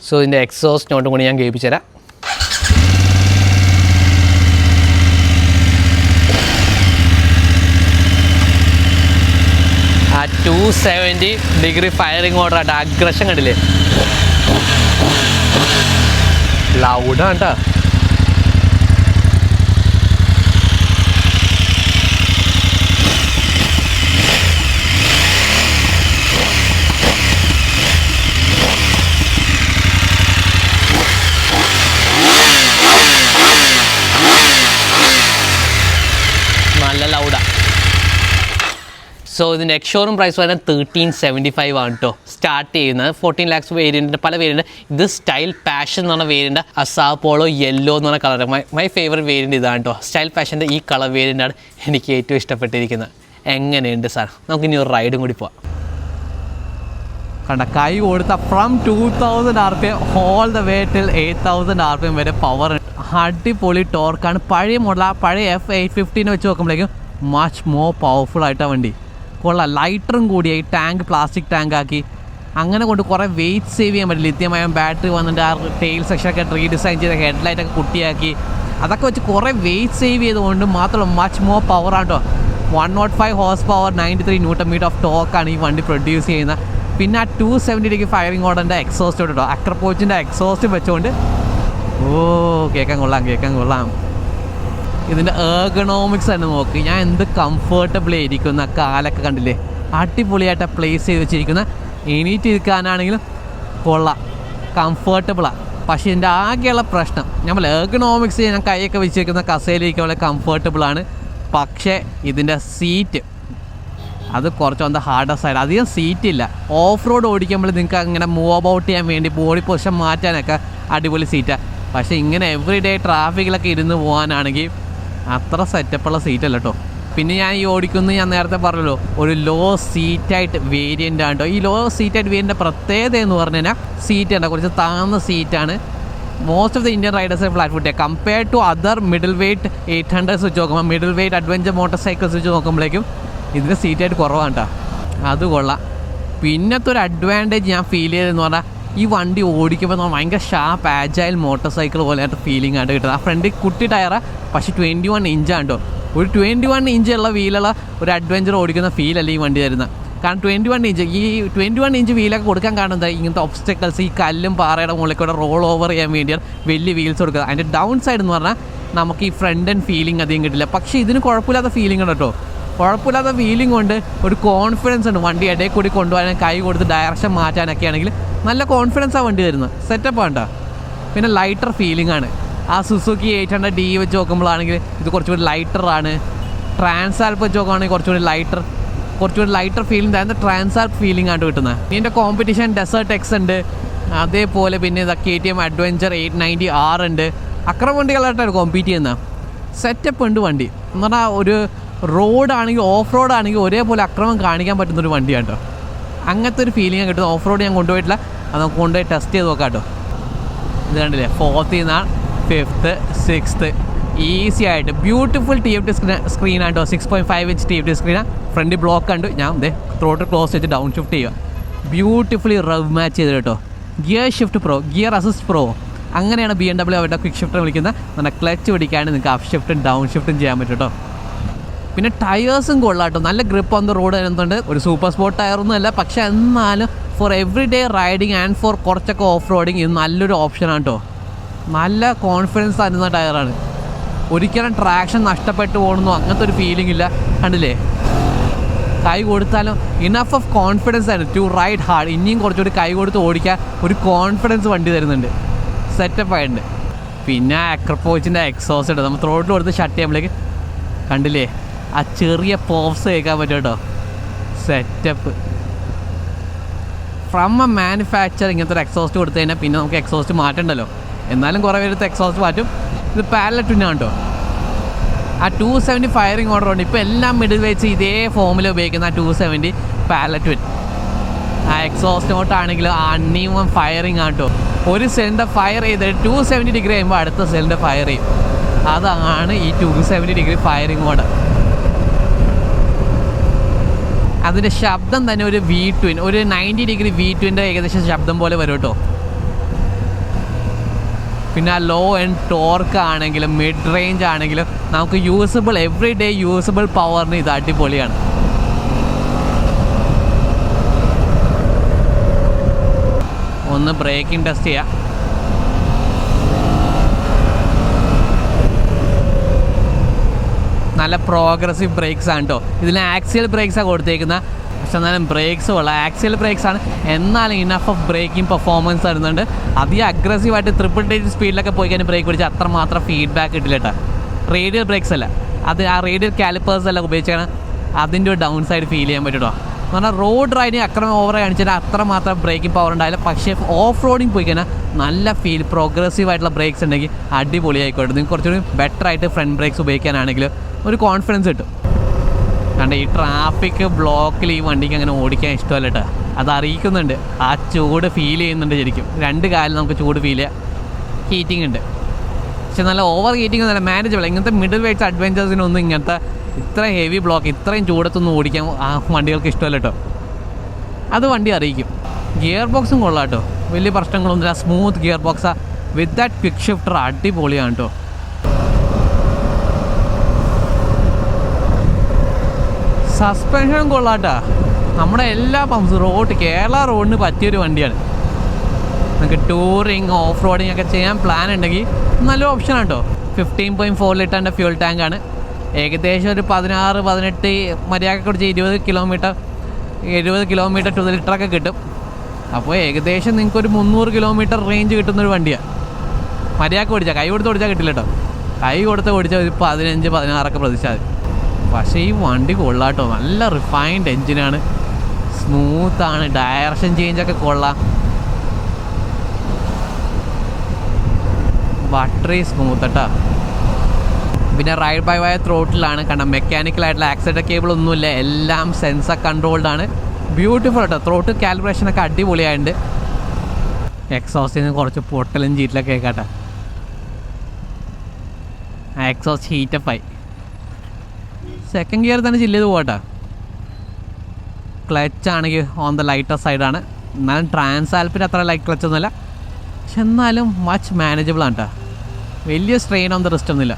സോ ഇതിന്റെ എക്സോസ് നോട്ടും കൂടി ഞാൻ കേൾപ്പിച്ചു തരാം ആ two seventy degree firing order ആയിട്ട് അഗ്രഷൻ കണ്ടില്ലേ? ലൗഡാണ് കേട്ടോ നല്ല ലൗഡാ സോ ഇതിന്റെ എക്സ്ഷോറും പ്രൈസ് വരുന്നത് തേർട്ടീൻ സെവന്റി ഫൈവ് ആണ് കേട്ടോ സ്റ്റാർട്ട് ചെയ്യുന്നത് ഫോർട്ടീൻ ലാക്സ് വേരിയന്റ് പല വേരിയന്റ് ഇത് സ്റ്റൈൽ പാഷൻ എന്ന് പറഞ്ഞ വേരിയന്റ് അസാ പോളോ യെല്ലോ എന്ന് പറഞ്ഞ colour my my favourite variant ഇതാണ് കേട്ടോ സ്റ്റൈൽ പാഷന്റെ ഈ കളർ വേരിയന്റാണ് എനിക്ക് ഏറ്റവും ഇഷ്ടപ്പെട്ടിരിക്കുന്നത്. എങ്ങനെയുണ്ട് സാർ നമുക്ക് ഇനി ഒരു റൈഡും കൂടി പോവാം. കണ്ട കൈ കൊടുത്ത from two thousand R P M all the way till eight thousand R P M വരെ പവർ അടിപൊളി ടോർക്കാണ് പഴയ മോഡൽ പഴയ എഫ് എയ്റ്റ് ഫിഫ്റ്റീനെ വെച്ച് നോക്കുമ്പോഴേക്കും മച്ച് മോർ പവർഫുൾ ആയിട്ടാണ് വണ്ടി. കൊള്ളാം ലൈറ്ററും കൂടിയായി ടാങ്ക് പ്ലാസ്റ്റിക് ടാങ്കാക്കി അങ്ങനെ കൊണ്ട് കുറേ വെയിറ്റ് സേവ് ചെയ്യാൻ പറ്റും ലിത്യമായ ബാറ്ററി വന്നിട്ട് ആ ടെയിൽ സെക്ഷനൊക്കെ റീഡിസൈൻ ചെയ്ത ഹെഡ്ലൈറ്റൊക്കെ കുട്ടിയാക്കി. അതൊക്കെ വെച്ച് കുറേ വെയിറ്റ് സേവ് ചെയ്തുകൊണ്ട് മാത്രമല്ല മച്ച് മോർ ആണ് കേട്ടോ one nought five horse power ninety three newton metre of ടോക്കാണ് ഈ വണ്ടി പ്രൊഡ്യൂസ് ചെയ്യുന്നത് പിന്നെ ആ ടു സെവന്റി ഡിഗ്രി ഫയറിംഗ് ഓർഡറിന്റെ എക്സോസ്റ്റ് കേട്ടോ അക്രപ്പോച്ചിന്റെ എക്സോസ്റ്റ് വെച്ചുകൊണ്ട് ഓ കേൾക്കാൻ കൊള്ളാം കേൾക്കാൻ കൊള്ളാം. ഇതിന്റെ ഏർഗണോമിക്സ് തന്നെ നോക്ക്. ഞാൻ എന്ത് കംഫർട്ടബിൾ ആയിരിക്കുന്ന കാലൊക്കെ കണ്ടില്ലേ? അടിപൊളിയായിട്ട് പ്ലേസ് ചെയ്ത് വെച്ചിരിക്കുന്ന. എണീറ്റ് ഇരിക്കാനാണെങ്കിലും കൊള്ളാം. കംഫർട്ടബിളാണ് പക്ഷേ ഇതിന്റെ ആകെയുള്ള പ്രശ്നം നമ്മൾ എർഗണോമിക്സ് ഞാൻ കൈയൊക്കെ വെച്ചിരിക്കുന്ന കസേരയ്ക്ക് വളരെ കംഫർട്ടബിളാണ് പക്ഷേ ഇതിന്റെ സീറ്റ് അത് കുറച്ച് വന്ന ഹാർഡസ്റ്റ് സൈഡ് അധികം സീറ്റ് ഇല്ല. ഓഫ് റോഡ് ഓടിക്കുമ്പോൾ നിങ്ങൾക്ക് അങ്ങനെ മൂവ് ഔട്ട് ചെയ്യാൻ വേണ്ടി ബോഡി പൊസിഷൻ മാറ്റാനൊക്കെ അടിപൊളി സീറ്റാണ് പക്ഷേ ഇങ്ങനെ എവറി ഡേ ട്രാഫിക്കിലൊക്കെ ഇരുന്ന് പോകാനാണെങ്കിൽ അത്ര സെറ്റപ്പുള്ള സീറ്റ് അല്ല കേട്ടോ പിന്നെ ഞാൻ ഈ ഓടിക്കുന്നത് ഞാൻ നേരത്തെ പറഞ്ഞല്ലോ ഒരു ലോ സീറ്റായിട്ട് വേരിയന്റ് ആണ് ട്ടോ. ഈ ലോ സീറ്റായിട്ട് വേരിയന്റെ പ്രത്യേകത എന്ന് പറഞ്ഞു കഴിഞ്ഞാൽ സീറ്റ് ഉണ്ട് കുറച്ച് താഴ്ന്ന സീറ്റാണ് most of the Indian riders flat foot compare to other middle weight eight hundreds വെച്ച് നോക്കുമ്പോൾ middle weight adventure motor cycles വെച്ച് നോക്കുമ്പോഴേക്കും ഇതിന്റെ സീറ്റായിട്ട് കുറവാണ് കേട്ടോ അത് കൊള്ളാം. പിന്നത്തെ ഒരു അഡ്വാന്റേജ് ഞാൻ ഫീൽ ചെയ്തതെന്ന് പറഞ്ഞാൽ ഈ വണ്ടി ഓടിക്കുമ്പോൾ ഭയങ്കര ഷാർപ്പ് ആജൈൽ മോട്ടോർ സൈക്കിൾ പോലെയായിട്ട് ഫീലിംഗ് ആയിട്ട് കിട്ടുന്നത്. ആ ഫ്രണ്ടിൽ കുട്ടി ടയറാണ് പക്ഷേ ട്വന്റി വൺ ഇഞ്ചാണ് കേട്ടോ ഒരു ട്വന്റി വൺ ഇഞ്ചുള്ള വീലുള്ള ഒരു അഡ്വഞ്ചർ ഓടിക്കുന്ന ഫീലല്ല ഈ വണ്ടി തരുന്നത് കാരണം ട്വന്റി വൺ ഇഞ്ച് ഈ ട്വന്റി വൺ ഇഞ്ച് വീലൊക്കെ കൊടുക്കാൻ കാരണം എന്താ? ഇങ്ങനത്തെ ഒബ്സ്റ്റക്കിൾസ് ഈ കല്ലും പാറയുടെ മുകളിൽ കൂടെ റോൾ ഓവർ ചെയ്യാൻ വേണ്ടിയാണ് വലിയ വീൽസ് കൊടുക്കുക അതിന്റെ ഡൗൺ സൈഡ് എന്ന് പറഞ്ഞാൽ നമുക്ക് ഈ ഫ്രണ്ട് ആൻഡ് ഫീലിംഗ് അധികം കിട്ടില്ല. പക്ഷേ ഇതിന് കുഴപ്പമില്ലാത്ത ഫീലിംഗ് ഉണ്ട് കേട്ടോ. കുഴപ്പമില്ലാത്ത ഫീലിംഗ് കൊണ്ട് ഒരു കോൺഫിഡൻസ് ഉണ്ട് വണ്ടി ഇടയിൽ കൂടി കൊണ്ടുപോകാൻ കൈ കൊടുത്ത് ഡയറക്ഷൻ മാറ്റാനൊക്കെ ആണെങ്കിൽ നല്ല കോൺഫിഡൻസാണ് വണ്ടി തരുന്നത് സെറ്റപ്പ് വേണ്ട പിന്നെ ലൈറ്റർ ഫീലിംഗ് ആണ്. ആ സുസുക്കി എയ്റ്റ് ഹൺഡ്രഡ് ഡി വെച്ച് നോക്കുമ്പോഴാണെങ്കിൽ ഇത് കുറച്ചുകൂടി ലൈറ്ററാണ് ട്രാൻസാൽപ്പ് വെച്ച് നോക്കുവാണെങ്കിൽ കുറച്ചുകൂടി ലൈറ്റർ കുറച്ചുകൂടി lighter feeling trans Transalp feeling ആണ് കിട്ടുന്നത്. ഇതിന്റെ കോമ്പറ്റീഷൻ ഡെസേർട്ട് എക്സ് ഉണ്ട്. അതേപോലെ പിന്നെ ഇതാ K T M adventure eight ninety R ഉണ്ട്. അക്രമ വണ്ടികളായിട്ടാണ് കോമ്പീറ്റ് ചെയ്യുന്നത്. സെറ്റപ്പ് ഉണ്ട് വണ്ടി. എന്ന് പറഞ്ഞാൽ ഒരു റോഡാണെങ്കിൽ ഓഫ് റോഡ് ആണെങ്കിൽ ഒരേപോലെ അക്രമം കാണിക്കാൻ പറ്റുന്ന ഒരു വണ്ടിയാണ് കേട്ടോ. അങ്ങനത്തെ ഒരു ഫീലിംഗ് കിട്ടുന്നത്. ഓഫ് റോഡ് ഞാൻ കൊണ്ടുപോയിട്ടില്ല. അത് നമുക്ക് കൊണ്ടുപോയി ടെസ്റ്റ് ചെയ്ത് നോക്കാം കേട്ടോ. ഇത് കണ്ടില്ലേ? ഫോർത്തിൽ നിന്നാണ് ഫിഫ്ത്ത് സിക്സ്ത്ത് ഈസി ആയിട്ട്. Beautiful T F T screen screen ആണ്ടോ? Six point five inch T F T സ്ക്രീനാണ് front block കണ്ടു. ഞാൻ ദേ ത്രോട്ട് ക്ലോസ് ചെയ്ത് ഡൗൺ ഷിഫ്റ്റ് ചെയ്യുക ബ്യൂട്ടിഫുള്ളി റവ് മാച്ച് ചെയ്ത് കേട്ടോ. Gear shift pro gear assist pro അങ്ങനെയാണ് ബി എം ഡബ്ല്യു അവരുടെ ക്വിക്ക് ഷിഫ്റ്റ് വിളിക്കുന്നത്. നമ്മുടെ ക്ലച്ച് പിടിക്കാണ്ട് നിങ്ങൾക്ക് അപ്പ് ഷിഫ്റ്റും ഡൗൺ ഷിഫ്റ്റും ചെയ്യാൻ പറ്റും കേട്ടോ. പിന്നെ ടയേഴ്സും കൊള്ളാട്ടോ നല്ല ഗ്രിപ്പ് ഓൺ ദ റോഡ് വരുന്നുണ്ട് ഒരു സൂപ്പർ സ്പോർട്ട് ടയറൊന്നും അല്ല. പക്ഷേ എന്നാലും for every day riding and for കുറച്ചൊക്കെ ഓഫ് റോഡിങ് ഇത് നല്ലൊരു ഓപ്ഷനാണ് കേട്ടോ. നല്ല കോൺഫിഡൻസ് തരുന്ന ടയറാണ് ഒരിക്കലും ട്രാക്ഷൻ നഷ്ടപ്പെട്ടു പോകണമെന്നോ അങ്ങനത്തെ ഒരു ഫീലിംഗ് ഇല്ല. കണ്ടില്ലേ? കൈ കൊടുത്താലും ഇനഫ് ഓഫ് കോൺഫിഡൻസ് ആണ്. ടു റൈഡ് ഹാർഡ് ഇനിയും കുറച്ചുകൂടി കൈ കൊടുത്ത് ഓടിക്കാൻ ഒരു കോൺഫിഡൻസ് വണ്ടി തരുന്നുണ്ട്. സെറ്റപ്പ് ആയിട്ടുണ്ട്. പിന്നെ അക്രപ്പോച്ചിന്റെ എക്സോസ് ഉണ്ട് നമ്മൾ ത്രോട്ടിൽ കൊടുത്ത് ഷട്ട് ചെയ്യുമ്പോഴേക്ക് കണ്ടില്ലേ? ആ ചെറിയ പോപ്സ് കേൾക്കാൻ പറ്റും കേട്ടോ. സെറ്റപ്പ് ഫ്രം എ മാനുഫാക്ചർ ഇങ്ങനത്തെ ഒരു എക്സോസ്റ്റ് കൊടുത്തു കഴിഞ്ഞാൽ പിന്നെ നമുക്ക് എക്സോസ്റ്റ് മാറ്റണ്ടല്ലോ. എന്നാലും കുറേ പേരത്തെ എക്സോസ്റ്റ് മാറ്റും. ഇത് പാലറ്റുന്നാണ് കേട്ടോ. ആ ടു സെവന്റി ഫയറിംഗ് ഓർഡർ ഉണ്ട്. ഇപ്പോൾ എല്ലാം മിഡിൽ വെച്ച് ഇതേ ഫോമിൽ ഉപയോഗിക്കുന്ന ആ ടു സെവന്റി പാലറ്റുൻ ആ എക്സോസ്റ്റ് നോട്ട് ആണെങ്കിലും ആ അണ്ണീവൻ ഫയറിംഗ് ആണ് കേട്ടോ. ഒരു സെലിന്റെ ഫയർ ചെയ്ത് ടു സെവന്റി ഡിഗ്രി കഴിയുമ്പോൾ അടുത്ത സെലിന്റെ ഫയർ ചെയ്യും. അതാണ് ഈ two seventy degree firing mode അതിന്റെ ശബ്ദം തന്നെ ഒരു വി ട്വിൻ ഒരു നയന്റി ഡിഗ്രി വി ട്വിന്റെ ഏകദേശം ശബ്ദം പോലെ വരും കേട്ടോ. പിന്നെ ആ ലോ ആൻഡ് ടോർക്ക് ആണെങ്കിലും മിഡ് റേഞ്ച് ആണെങ്കിലും നമുക്ക് യൂസബിൾ എവറി ഡേ യൂസബിൾ പവറിന് ഇത് അടിപൊളിയാണ്. ഒന്ന് ബ്രേക്കിംഗ് ടെസ്റ്റ് ചെയ്യാം. നല്ല പ്രോഗ്രസീവ് ബ്രേക്സ് ആണ് കേട്ടോ ഇതിന് ആക്സിയൽ ബ്രേക്സാണ് കൊടുത്തേക്കുന്നത് പക്ഷെ എന്നാലും ബ്രേക്സ് ഉള്ള ആക്സിൽ ബ്രേക്സ് ആണ്. എന്നാലും ഇനഫ് ഓഫ് ബ്രേക്കിംഗ് പെർഫോമൻസ് തരുന്നുണ്ട് അധികം അഗ്രസീവായിട്ട് ട്രിപ്പിൾ ഡേറ്റ് സ്പീഡിലൊക്കെ പോയി കഴിഞ്ഞാൽ ബ്രേക്ക് പിടിച്ചാൽ അത്രമാത്രം ഫീഡ്ബാക്ക് കിട്ടില്ല കേട്ടോ. റേഡിയൽ ബ്രേക്സ് അല്ല. അത് ആ റേഡിയൽ കാലിപ്പേഴ്സ് എല്ലാം ഉപയോഗിച്ചാണ് അതിന്റെ ഒരു ഡൗൺ സൈഡ് ഫീൽ ചെയ്യാൻ പറ്റും കേട്ടോ എന്ന് പറഞ്ഞാൽ റോഡ് റൈഡിങ് അക്രമം ഓവർ കാണിച്ചാൽ അത്രമാത്രം ബ്രേക്കിംഗ് പവർ ഉണ്ടായില്ല പക്ഷേ ഓഫ് റോഡിങ് പോയി കഴിഞ്ഞാൽ നല്ല ഫീൽ പ്രോഗ്രസീവ് ആയിട്ടുള്ള ബ്രേക്സ് ഉണ്ടെങ്കിൽ അടിപൊളിയായിക്കോട്ടെ. നിങ്ങൾക്ക് കുറച്ചുകൂടി ബെറ്റർ ആയിട്ട് ഫ്രണ്ട് ബ്രേക്സ് ഉപയോഗിക്കാനാണെങ്കിൽ ഒരു കോൺഫിഡൻസ് കിട്ടും. കാരണം ഈ ട്രാഫിക് ബ്ലോക്കിൽ ഈ വണ്ടിക്ക് അങ്ങനെ ഓടിക്കാൻ ഇഷ്ടമല്ല കേട്ടോ. അത് അറിയിക്കുന്നുണ്ട്. ആ ചൂട് ഫീൽ ചെയ്യുന്നുണ്ട് ശരിക്കും. രണ്ട് കാലം നമുക്ക് ചൂട് ഫീൽ ചെയ്യാം. ഹീറ്റിംഗ് ഉണ്ട്. പക്ഷെ നല്ല ഓവർ ഹീറ്റിംഗ് നല്ല മാനേജബിൾ ഇങ്ങനത്തെ മിഡിൽ വെയ്റ്റ്സ് അഡ്വഞ്ചേഴ്സിനൊന്നും ഇങ്ങനത്തെ ഇത്ര ഹെവി ബ്ലോക്ക് ഇത്രയും ചൂടത്തൊന്നും ഓടിക്കാൻ ആ വണ്ടികൾക്ക് ഇഷ്ടമല്ല കേട്ടോ. അത് വണ്ടി അറിയിക്കും. ഗിയർ ബോക്സും കൊള്ളാം കേട്ടോ. വലിയ പ്രശ്നങ്ങളൊന്നുമില്ല. സ്മൂത്ത് ഗിയർ ബോക്സാ വിത്ത് ദാറ്റ് ക്വിക്ക് ഷിഫ്റ്റർ അടിപൊളിയാണ് കേട്ടോ. സസ്പെൻഷൻ കൊള്ളാട്ടാ. നമ്മുടെ എല്ലാ പമ്പ്സ് റോഡ് കേരള റോഡിന് പറ്റിയൊരു വണ്ടിയാണ്. നമുക്ക് ടൂറിങ് ഓഫ് റോഡിങ് ഒക്കെ ചെയ്യാൻ പ്ലാൻ ഉണ്ടെങ്കിൽ നല്ലൊരു ഓപ്ഷനാണ് കേട്ടോ ഫിഫ്റ്റീൻ പോയിന്റ് ഫോർ ലിറ്ററിന്റെ ഫ്യൂൾ ടാങ്കാണ് ഏകദേശം ഒരു പതിനാറ് പതിനെട്ട് മര്യാദ കുറിച്ച് ഇരുപത് കിലോമീറ്റർ എഴുപത് കിലോമീറ്റർ ടു ലിറ്ററൊക്കെ കിട്ടും. അപ്പോൾ ഏകദേശം നിങ്ങൾക്ക് ഒരു മുന്നൂറ് കിലോമീറ്റർ റേഞ്ച് കിട്ടുന്നൊരു വണ്ടിയാണ് മര്യാദയ്ക്ക് ഓടിച്ചാൽ കൈ കൊടുത്ത് ഓടിച്ചാൽ കിട്ടില്ല കേട്ടോ കൈ കൊടുത്ത് ഓടിച്ചാൽ ഒരു പതിനഞ്ച് പതിനാറൊക്കെ പ്രതീക്ഷിച്ചാൽ മതി പക്ഷേ ഈ വണ്ടി കൊള്ളാട്ടോ. നല്ല റിഫൈൻഡ് എൻജിനാണ് സ്മൂത്താണ് ഡയറക്ഷൻ ചേഞ്ചൊക്കെ കൊള്ളാം. ബട്ടറി സ്മൂത്ത് കേട്ടോ പിന്നെ റൈഡ് ബൈ വയർ ത്രോട്ടിലാണ് കാരണം മെക്കാനിക്കൽ ആയിട്ടുള്ള ആക്സിഡന്റ് കേബിൾ ഒന്നുമില്ല. എല്ലാം സെൻസർ കൺട്രോൾഡ് ആണ്. ബ്യൂട്ടിഫുൾ കേട്ടോ ത്രോട്ട് കാൽക്കുലേഷനൊക്കെ അടിപൊളിയായിട്ടുണ്ട്. എക്സോസ്റ്റിൽ നിന്ന് കുറച്ച് പൊട്ടലും ചീറ്റിലൊക്കെ കേൾക്കട്ടെ. എക്സോസ്റ്റ് ഹീറ്റപ്പായി സെക്കൻഡ് ഗിയർ തന്നെ ചില്ല് ചെയ്ത് പോകട്ടെ ക്ലച്ച് ആണെങ്കിൽ ഓൺ ദ ലൈറ്റർ സൈഡാണ് എന്നാലും ട്രാൻസ് ആൽപ്പിന് അത്ര ലൈറ്റ് ക്ലച്ച് ഒന്നുമില്ല. പക്ഷെ എന്നാലും മച്ച് മാനേജബിൾ ആണ് കേട്ടോ വലിയ സ്ട്രെയിൻ ഓൺ ദ റിസ്റ്റ് ഒന്നുമില്ല.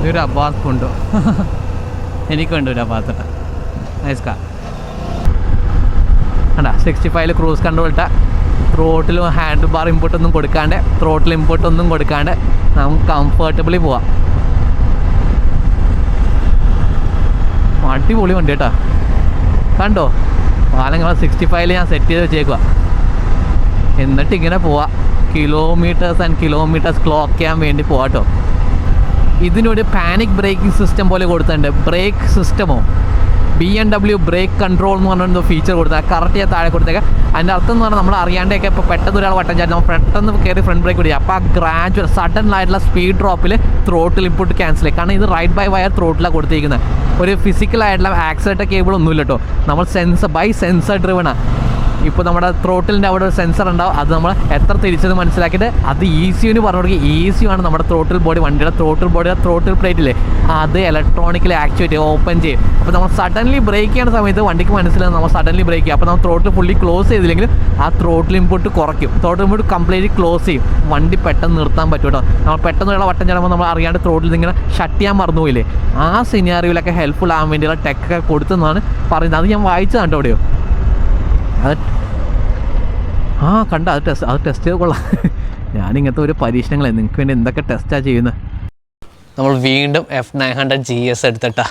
ഇതൊരു അബ്ബാസ് ഉണ്ടോ *laughs* എനിക്കുണ്ട് ഒരു അബ്ബാസ് കേട്ടോ നൈസ് കാ കണ്ടാ സിക്സ്റ്റി ഫൈവിൽ ക്രൂസ് കൺട്രോൾ ഇട്ട ഹാൻഡ് ബാർ ഇമ്പോർട്ട് ഒന്നും കൊടുക്കാണ്ട് ത്രോട്ടിൽ ഇമ്പോർട്ട് ഒന്നും കൊടുക്കാണ്ട് നമുക്ക് കംഫർട്ടബിളി പോവാം. അടിപൊളി വണ്ടി കേട്ടോ. കണ്ടോ? പാലങ്ങൾ സിക്സ്റ്റി ഫൈവിൽ ഞാൻ സെറ്റ് ചെയ്ത് വെച്ചേക്കുക എന്നിട്ട് ഇങ്ങനെ പോവാം. കിലോമീറ്റേഴ്സ് ആൻഡ് കിലോമീറ്റേഴ്സ് ക്ലോക്ക് ചെയ്യാൻ വേണ്ടി പോവാട്ടോ ഇതിനൊരു പാനിക് ബ്രേക്കിംഗ് സിസ്റ്റം പോലെ കൊടുത്തിട്ടുണ്ട്. Brake സിസ്റ്റമോ B M W brake control എന്ന് പറഞ്ഞൊരു ഫീച്ചർ കൊടുത്താൽ കറക്റ്റ് ചെയ്യാൻ താഴെ കൊടുത്തേക്കാം. അതിന്റെ അർത്ഥം എന്ന് പറഞ്ഞാൽ നമ്മൾ അറിയാണ്ടൊക്കെ ഇപ്പോൾ പെട്ടെന്ന് ഒരാൾ വട്ടം ചാടി നമ്മൾ പെട്ടെന്ന് കയറി ഫ്രണ്ട് ബ്രേക്ക് പിടിക്കുക അപ്പോൾ ആ ഗ്രാജുവൽ സഡൻ ആയിട്ടുള്ള സ്പീഡ് ഡ്രോപ്പിൽ ത്രോട്ടിൽ ഇൻപുട്ട് ക്യാൻസൽ ചെയ്യും. കാരണം ഇത് റൈറ്റ് ബൈ വയർ ത്രോട്ടിലാണ് കൊടുത്തിരിക്കുന്നത് ഒരു ഫിസിക്കൽ ആയിട്ടുള്ള ആക്സിലേറ്റർ കേബിൾ ഒന്നുമില്ല കേട്ടോ നമ്മൾ സെൻസർ ബൈ സെൻസർ ഡ്രിവണാണ് ഇപ്പോൾ നമ്മുടെ ത്രോട്ടിലിന്റെ അവിടെ ഒരു സെൻസർ ഉണ്ടാവും. അത് നമ്മൾ എത്ര തിരിച്ചത് മനസ്സിലാക്കിയിട്ട് അത് ഈസിയുന് പറഞ്ഞു കൊടുക്കുക ഈസിയാണ് നമ്മുടെ ത്രോട്ടിൽ ബോഡി വണ്ടിയുടെ ത്രോട്ടിൽ ബോഡിയുടെ ത്രോട്ടിൽ പ്ലേറ്റില്ലേ അത് ഇലക്ട്രോണിക്കലി ആക്ടിവേറ്റ് ഓപ്പൺ ചെയ്യും. അപ്പോൾ നമ്മൾ സഡൻലി ബ്രേക്ക് ചെയ്യുന്ന സമയത്ത് വണ്ടിക്ക് മനസ്സിലാകും നമ്മൾ സഡൻലി ബ്രേക്ക് ചെയ്യും. അപ്പോൾ നമ്മൾ ത്രോട്ടിൽ ഫുള്ളി ക്ലോസ് ചെയ്തില്ലെങ്കിൽ ആ ത്രോട്ടിൽ ഇമ്പോട്ട് കുറയ്ക്കും. ത്രോട്ടിൽ ഇമ്പോട്ട് കംപ്ലീറ്റ്ലി ക്ലോസ് ചെയ്യും. വണ്ടി പെട്ടെന്ന് നിർത്താൻ പറ്റും കേട്ടോ. നമ്മൾ പെട്ടെന്ന് ഉള്ള വട്ടം ചടുമ്പോൾ നമ്മൾ അറിയാണ്ട് ത്രോട്ടിൽ ഇങ്ങനെ ഷട്ട് ചെയ്യാൻ മറന്നുപോയില്ലേ? ആ സിനാറിയോയിലൊക്കെ ഹെൽപ്ഫുൾ ആവാൻ വേണ്ടിയുള്ള ടെക്കൊക്കെ കൊടുത്തെന്നാണ് പറയുന്നത്. അത് ഞാൻ വായിച്ചതാണ് കേട്ടോ എവിടെയോ അത് ആ കണ്ട അത് ടെസ്റ്റ് അത് ടെസ്റ്റ് ചെയ്ത് കൊള്ളാം. *laughs* ഞാനിങ്ങനത്തെ ഒരു പരീക്ഷണങ്ങളെ നിങ്ങൾക്ക് വേണ്ടി എന്തൊക്കെ ടെസ്റ്റാണ് ചെയ്യുന്നത് നമ്മൾ വീണ്ടും F nine hundred G S എടുത്തിട്ടാ.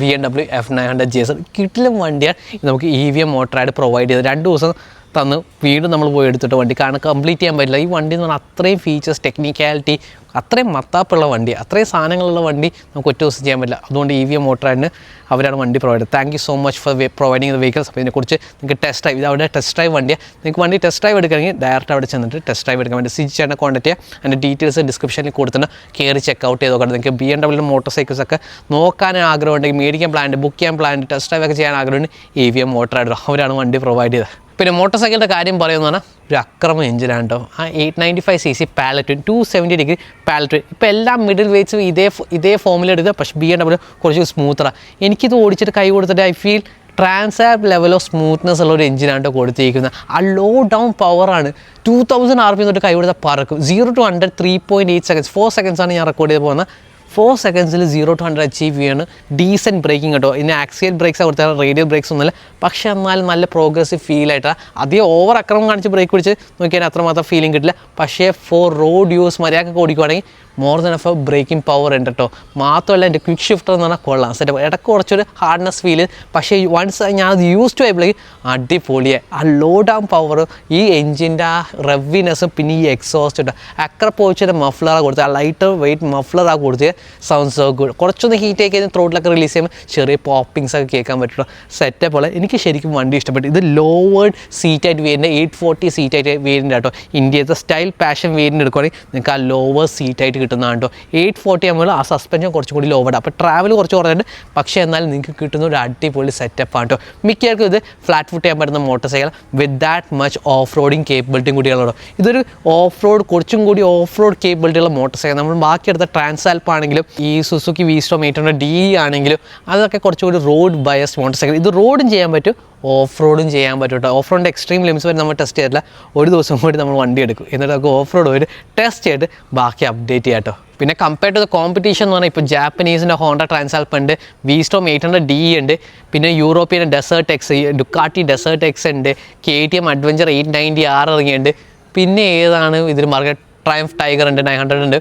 B M W F nine hundred G S കിട്ടിലും വണ്ടിയാണ് നമുക്ക് ഇ വി എം മോട്ടറായിട്ട് പ്രൊവൈഡ് ചെയ്ത്. രണ്ട് ദിവസം തന്ന് വീണ്ടും നമ്മൾ പോയി എടുത്തിട്ട് വണ്ടി കാരണം കംപ്ലീറ്റ് ചെയ്യാൻ പറ്റില്ല. ഈ വണ്ടി എന്ന് പറഞ്ഞാൽ അത്രയും ഫീച്ചേഴ്സ് ടെക്നിക്കാലിറ്റി അത്രയും മത്താപ്പുള്ള വണ്ടി അത്രയും സാധനങ്ങളുള്ള വണ്ടി നമുക്ക് ഒറ്റ ദിവസം ചെയ്യാൻ പറ്റില്ല. അതുകൊണ്ട് ഇ വി എം മോട്ടറായിട്ട് അവരാണ് വണ്ടി provide thank you so much for providing the vehicles അപ്പോൾ ഇതിനെക്കുറിച്ച് നിങ്ങൾക്ക് ടെസ്റ്റ് ഡ്രൈവ് ഇത് അവിടെ ടെസ്റ്റ് ഡ്രൈവ് വണ്ടിയാണ് നിങ്ങൾക്ക് വണ്ടി ടെസ്റ്റ് ഡ്രൈവ് എടുക്കണമെങ്കിൽ ഡയറക്റ്റ് അവിടെ ചെന്നിട്ട് ടെസ്റ്റ് ഡ്രൈവ് എടുക്കാൻ വേണ്ടി സിജി ചേട്ടനെ കോൺടാക്ട് ചെയ്യുക അതിന്റെ ഡീറ്റെയിൽസ് ഡിസ്ക്രിപ്ഷനിൽ കൊടുത്തിട്ട് കയറി ചെക്ക് ഔട്ട് ചെയ്ത് നോക്കണം. നിങ്ങൾക്ക് B M W motor cycles ഒക്കെ നോക്കാൻ ആഗ്രഹമുണ്ടെങ്കിൽ മേടിക്കാൻ പ്ലാൻ ബുക്ക് ചെയ്യാൻ പ്ലാൻ ടെസ്റ്റ് ഡ്രൈവ് ഒക്കെ ചെയ്യാൻ ആഗ്രഹമുണ്ട്. ഇ വി എം മോട്ടറായിട്ട് അവരാണ് വണ്ടി പ്രൊവൈഡ് ചെയ്തത്. പിന്നെ മോട്ടോർ സൈക്കിളിന്റെ കാര്യം പറയുന്നത് പറഞ്ഞാൽ ഒരു അക്രമ എഞ്ചിനാണ് കേട്ടോ ആ eight ninety five C C parallel two seventy degree parallel ഇപ്പോൾ എല്ലാ മിഡിൽ വെയ്റ്റ്സും ഇതേ ഇതേ ഫോമിൽ എടുക്കുക. പക്ഷേ ബി എം ഡബ്ല്യൂ കുറച്ച് സ്മൂത്തറാണ് എനിക്കിത് ഓടിച്ചിട്ട് കൈ കൊടുത്തിട്ട് I feel Transalp level of smoothness ഉള്ള ഒരു എഞ്ചിനാണ് കേട്ടോ കൊടുത്തിരിക്കുന്നത്. ആ ലോ ഡൗൺ പവറാണ് ടു തൗസൻഡ് ആർ പി തൊട്ട് കൈ കൊടുത്താൽ പറക്കും. Zero to hundred three point eight seconds four സെക്കൻഡ്സാണ് ഞാൻ റെക്കോർഡ് ചെയ്ത് പോകുന്നത്. ഫോർ സെക്കൻഡ്സിൽ സീറോ ടു ഹൺഡ്രഡ് അച്ചീവ് ചെയ്യാണ്. ഡീസന്റ് ബ്രേക്കിംഗ് കേട്ടോ. ഇനി ആക്സിയൽ ബ്രേക്സ് കൊടുത്താൽ റേഡിയൽ ബ്രേക്സ് ഒന്നുമില്ല. പക്ഷേ എന്നാലും നല്ല പ്രോഗ്രസീവ് ഫീൽ ആയിട്ടാണ് അധികം ഓവർ അക്രമം കാണിച്ച് ബ്രേക്ക് പിടിച്ച് നോക്കിയാൽ അത്രമാത്രം ഫീലിംഗ് കിട്ടില്ല. പക്ഷേ ഫോർ റോഡ് യൂസ് മര്യാദയ്ക്ക് ഓടിക്കുവാണെങ്കിൽ more than enough braking power ഉണ്ട് കേട്ടോ. മാത്രമല്ല എന്റെ ക്വിക്ക് ഷിഫ്റ്റർ എന്ന് പറഞ്ഞാൽ കൊള്ളാം. സെറ്റപ്പ് ഇടയ്ക്ക് കുറച്ചൊരു ഹാർഡ്നെസ് ഫീൽ പക്ഷേ വൺസ് ഞാനത് യൂസ് ടു ആയപ്പോഴേക്ക് അടിപൊളിയായി. ആ ലോ ഡൗൺ പവർ ഈ എൻജിന്റെ ആ റെവിനെസ്സും പിന്നെ ഈ എക്സോസ്റ്റ് അക്ര പോയിച്ചൊരു മഫ്ലറാണ് കൊടുത്തത്. ആ ലൈറ്റർ വെയിറ്റ് മഫ്ലറാണ് കൊടുത്തത്. സൗണ്ട് സോ ഗുഡ് കുറച്ചൊന്ന് ഹീറ്റ് ആയി കഴിഞ്ഞാൽ ത്രോട്ടിലൊക്കെ റിലീസ് ചെയ്യുമ്പോൾ ചെറിയ പോപ്പിങ്സ് ഒക്കെ കേൾക്കാൻ പറ്റുള്ള സെറ്റപ്പ് ഉള്ള എനിക്ക് ശരിക്കും വണ്ടി ഇഷ്ടപ്പെട്ടു. ഇത് ലോവേഡ് സീറ്റായിട്ട് വേരിന്റെ എയ്റ്റ് ഫോർട്ടി സീറ്റായിട്ട് വേരിന്റെ കേട്ടോ. ഇന്ത്യത്തെ സ്റ്റൈൽ പാഷൻ വേരിന്റെ എടുക്കുവാണെങ്കിൽ നിങ്ങൾക്ക് ആ ലോവർ സീറ്റായിട്ട് കിട്ടുന്നതാണ് കേട്ടോ. എയ്റ്റ് ഫോർട്ടി ആകുമ്പോൾ ആ സസ്പെൻഷൻ കുറച്ചും കൂടി ലോവേഡ് അപ്പോൾ ട്രാവൽ കുറച്ച് കുറഞ്ഞിട്ട് പക്ഷേ എന്നാൽ നിങ്ങൾക്ക് കിട്ടുന്ന ഒരു അടിപൊളി സെറ്റപ്പാണ് കേട്ടോ. മിക്കവർക്കും ഇത് ഫ്ലാറ്റ് ഫുട്ട് ചെയ്യാൻ പറ്റുന്ന motorcycle with that much off roading കേപ്പബിലിറ്റിയും കൂടിയുള്ളൂ ഇതൊരു ഓഫ് റോഡ് കുറച്ചും കൂടി ഓഫ് റോഡ് കേപ്പബിലിറ്റി ഉള്ള മോട്ടോർ സൈക്കിൾ നമ്മൾ ബാക്കിയെടുത്ത ട്രാൻസാൽപ്പാണെങ്കിൽ ട്രാൻസാൽപ്പ് ആണെങ്കിലും ഈ Suzuki V Strom eight hundred D ആണെങ്കിലും അതൊക്കെ കുറച്ചുകൂടി റോഡ് ബയസ് മോട്ടോർ സൈക്കിൾ ഇത് റോഡും ചെയ്യാൻ പറ്റും ഓഫ് റോഡും ചെയ്യാൻ പറ്റും കേട്ടോ ഓഫ് റോഡിന്റെ എക്സ്ട്രീം ലിമിറ്റ്സ് വരെ നമ്മൾ ടെസ്റ്റ് ചെയ്തില്ല ഒരു ദിവസം കൂടി നമ്മൾ വണ്ടി എടുക്കും. എന്നിട്ട് നമുക്ക് ഓഫ് റോഡ് ഒരു ടെസ്റ്റ് ചെയ്തിട്ട് ബാക്കി അപ്ഡേറ്റ് ചെയ്യാം കേട്ടോ പിന്നെ കമ്പയർ ടു ദ കോമ്പറ്റീഷൻ എന്ന് പറഞ്ഞാൽ ഇപ്പോൾ ജാപ്പനീസിന്റെ ഹോണ്ട ട്രാൻസാൽപ്പ് ഉണ്ട് വീസ്റ്റോം എയ്റ്റ് ഹൺഡ്രഡ് ഡി ഉണ്ട് പിന്നെ European desert X Ducati desert X ഉണ്ട് K T M adventure eight ninety ആറ് ഇറങ്ങിയുണ്ട് പിന്നെ ഏതാണ് ഇതിൽ മാർക്കറ്റ് ട്രയംഫ് ടൈഗർ ഉണ്ട് നയൻ ഹൺഡ്രഡ് ഉണ്ട്.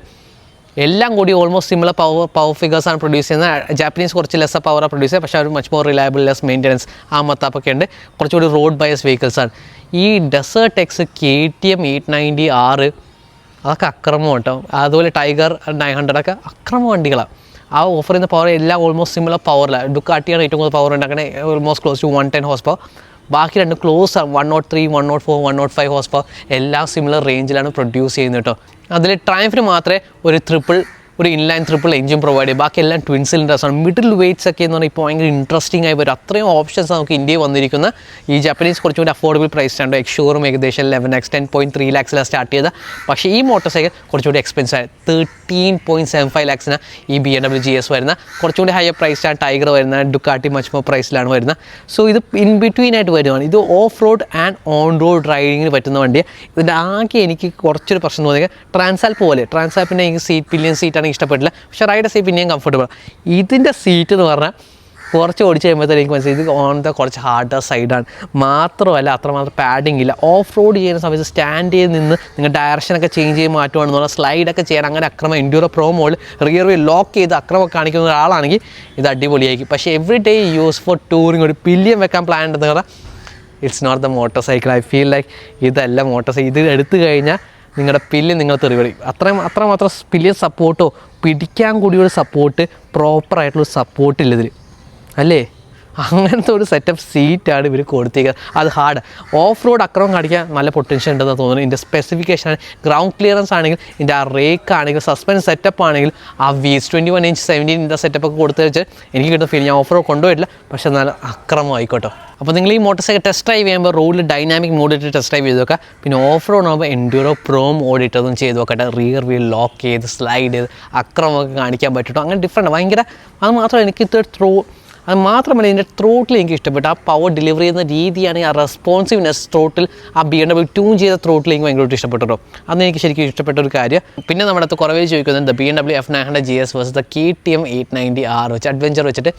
എല്ലാം കൂടി almost similar power power figures ആണ് പ്രൊഡ്യൂസ് ചെയ്യുന്നത്. ജാപ്പനീസ് കുറച്ച് ലെസ് പവറാണ് പ്രൊഡ്യൂസ് ചെയ്യുന്നത്. പക്ഷേ അവർ much more reliable less maintenance ആ മത്താപ്പൊക്കെ ഉണ്ട്. കുറച്ചുകൂടി റോഡ് ബയസ് വെഹിക്കിൾസ് ആണ്. ഈ desert X K T M eight ninety ആറ് അതൊക്കെ അക്രമം കേട്ടോ. അതുപോലെ ടൈഗർ നയൻ ഹൺഡ്രഡ് ഒക്കെ അക്രമ വണ്ടികളാണ്. ആ ഓഫർ ചെയ്യുന്ന പവർ എല്ലാം ഓൾമോസ്റ്റ് സിമിലർ പവറിലാണ് ഡുക്കാട്ടിയാണ് ഏറ്റവും കൂടുതൽ പവർ ഉണ്ടാക്കണേ. Almost close to one ten horse power ബാക്കി രണ്ട് close one nought three one nought four one nought five horse power എല്ലാം സിമിലർ റേഞ്ചിലാണ് പ്രൊഡ്യൂസ് ചെയ്യുന്നത് കേട്ടോ. അതിൽ ട്രയംഫിന് മാത്രമേ ഒരു ട്രിപ്പിൾ ഒരു ഇൻലൈൻ ട്രിപ്പിൾ എഞ്ചിൻ പ്രൊവൈഡ് ചെയ്യും. ബാക്കി എല്ലാം ട്വിൻ സിലിണ്ടേഴ്സ് ആണ്. മിഡിൽ വെയ്റ്റ്സ് ഒക്കെ എന്ന് പറഞ്ഞാൽ ഇപ്പോൾ ഭയങ്കര ഇൻട്രസ്റ്റിംഗ് ആയി വരും. അത്രയും ഓപ്ഷൻസ് നമുക്ക് ഇന്ത്യയിൽ വന്നിരിക്കുന്ന ഈ ജാപ്പനീസ് കുറച്ചുകൂടി അഫോർഡബിൾ പ്രൈസ് ആണ്. എക്ഷോറും ഏകദേശം eleven X ten point three ലാക്സിലാണ് start ചെയ്തത്. പക്ഷേ ഈ മോട്ടോർ സൈക്കിൾ കുറച്ചുകൂടി എക്സ്പെൻസ് ആയി. തേർട്ടീൻ പോയിന്റ് സെവൻ ഫൈവ് ലാക്സിന് ഈ B M W G S വരുന്ന കുറച്ചുകൂടി ഹയർ പ്രൈസാണ് ടൈഗർ വരുന്ന ഡുക്കാട്ടി മച്ച്മോ പ്രൈസിലാണ് വരുന്നത്. സോ ഇത് ഇൻ ബിറ്റ്വീൻ ആയിട്ട് വരുവാണ്. ഇത് off road and on road ഡ്രൈവിങ്ങിന് പറ്റുന്ന വണ്ടിയാണ് ഇതിന്റെ ആകെ എനിക്ക് കുറച്ചൊരു പ്രശ്നം തോന്നിയത് ട്രാൻസാൽപ്പ് പോലെ. ട്രാൻസാൽപ്പിന്റെ എനിക്ക് സീറ്റ് പില്ലിയൻ സീറ്റാണെങ്കിൽ ഇഷ്ടപ്പെട്ടില്ല. പക്ഷേ റൈഡ് സീറ്റ് പിന്നെയും കംഫർട്ടബിൾ ഇതിന്റെ സീറ്റ് എന്ന് പറഞ്ഞാൽ കുറച്ച് ഓടിച്ച് കഴിയുമ്പോഴത്തേക്ക് എനിക്ക് മനസ്സിലായി ഇത് ഓൺ ദ കുറച്ച് ഹാർഡർ സൈഡാണ് മാത്രമല്ല അത്രമാത്രം പാഡിംഗ് ഇല്ല. ഓഫ് റോഡ് ചെയ്യുന്ന സമയത്ത് സ്റ്റാൻഡ് ചെയ്ത് നിന്ന് നിങ്ങൾ ഡയറക്ഷനൊക്കെ ചേഞ്ച് ചെയ്ത് മാറ്റുവാണെന്ന് പറഞ്ഞാൽ സ്ലൈഡൊക്കെ ചെയ്യാൻ അങ്ങനെ അക്രമം enduro pro mode rear view lock ചെയ്ത് അക്രമം കാണിക്കുന്ന ഒരാളാണെങ്കിൽ ഇത് അടിപൊളിയായിരിക്കും. പക്ഷേ every day use for touring ഒരു പില്യം വെക്കാൻ പ്ലാൻ ഉണ്ടെന്ന് പറഞ്ഞാൽ it's not the motor cycle I feel like ഇതല്ല മോട്ടോർ സൈക്കിൾ ഇത് എടുത്തു കഴിഞ്ഞാൽ നിങ്ങളുടെ പില്ല് നിങ്ങൾ തെറിവടി അത്രയും അത്രമാത്രം പില്ല് സപ്പോർട്ടോ പിടിക്കാൻ കൂടിയൊരു സപ്പോർട്ട് പ്രോപ്പറായിട്ടുള്ള സപ്പോർട്ട് ഇല്ല ഇതിൽ അല്ലേ? അങ്ങനത്തെ ഒരു സെറ്റപ്പ് സീറ്റാണ് ഇവർ കൊടുത്തിരിക്കുന്നത് അത് ഹാർഡ് ഓഫ് റോഡ് അക്രമം കാണിക്കാൻ നല്ല പൊട്ടൻഷ്യൽ ഉണ്ടെന്ന് തോന്നുന്നു. ഇതിന്റെ സ്പെസിഫിക്കേഷൻ ഗ്രൗണ്ട് ക്ലിയറൻസ് ആണെങ്കിൽ ഇതിന്റെ ആ റേക്ക് ആണെങ്കിൽ സസ്പെൻസ് സെറ്റപ്പ് ആണെങ്കിൽ ആ V S twenty one inch seventeen ഇന്റെ സെറ്റപ്പ് ഒക്കെ കൊടുത്തു വെച്ച് എനിക്ക് കിട്ടുന്ന ഫീൽ ഞാൻ ഓഫ് റോഡ് കൊണ്ടുപോയിട്ടില്ല. പക്ഷേ നല്ല അക്രമം ആയിക്കോട്ടോ. അപ്പോൾ നിങ്ങൾ ഈ മോട്ടോർ സൈക്കിൾ ടെസ്റ്റ് ഡ്രൈവ് ചെയ്യുമ്പോൾ റോഡിൽ ഡൈനാമിക് മോഡ് ഇട്ട് ടെസ്റ്റ് ഡ്രൈവ് ചെയ്ത് നോക്കുക പിന്നെ ഓഫ് റോഡ് ആകുമ്പോൾ എൻഡ്യൂറോ പ്രോം ഓടിയിട്ടതും ചെയ്ത് നോക്കട്ടെ റിയർ വീൽ ലോക്ക് ചെയ്ത് സ്ലൈഡ് ചെയ്ത് അക്രമമൊക്കെ കാണിക്കാൻ പറ്റും അങ്ങനെ ഡിഫറെന്റ് ഭയങ്കര അത് മാത്രമല്ല എനിക്ക് ഇത് ത്രോ അത് മാത്രമല്ല ഇതിന്റെ ത്രോട്ടിൽ എനിക്ക് ഇഷ്ടപ്പെട്ടു. ആ പവർ ഡെലിവറി ചെയ്യുന്ന രീതിയാണ് ആ റെസ്പോൺസീവ്നെസ് ത്രോട്ടിൽ ആ ബി എം ഡബ്ല്യൂ ട്യൂൺ ചെയ്ത ത്രോട്ടിൽ എനിക്ക് ഭയങ്കരമായിട്ട് ഇഷ്ടപ്പെട്ടു അന്ന് എനിക്ക് ശരിക്കും ഇഷ്ടപ്പെട്ട ഒരു കാര്യം. പിന്നെ നമ്മുടെ അടുത്ത് കുറവേ ചോദിക്കുന്നത് B M W F nine hundred G S versus the K T M eight ninety R വെച്ച് അഡ്വഞ്ചർ വെച്ചിട്ട്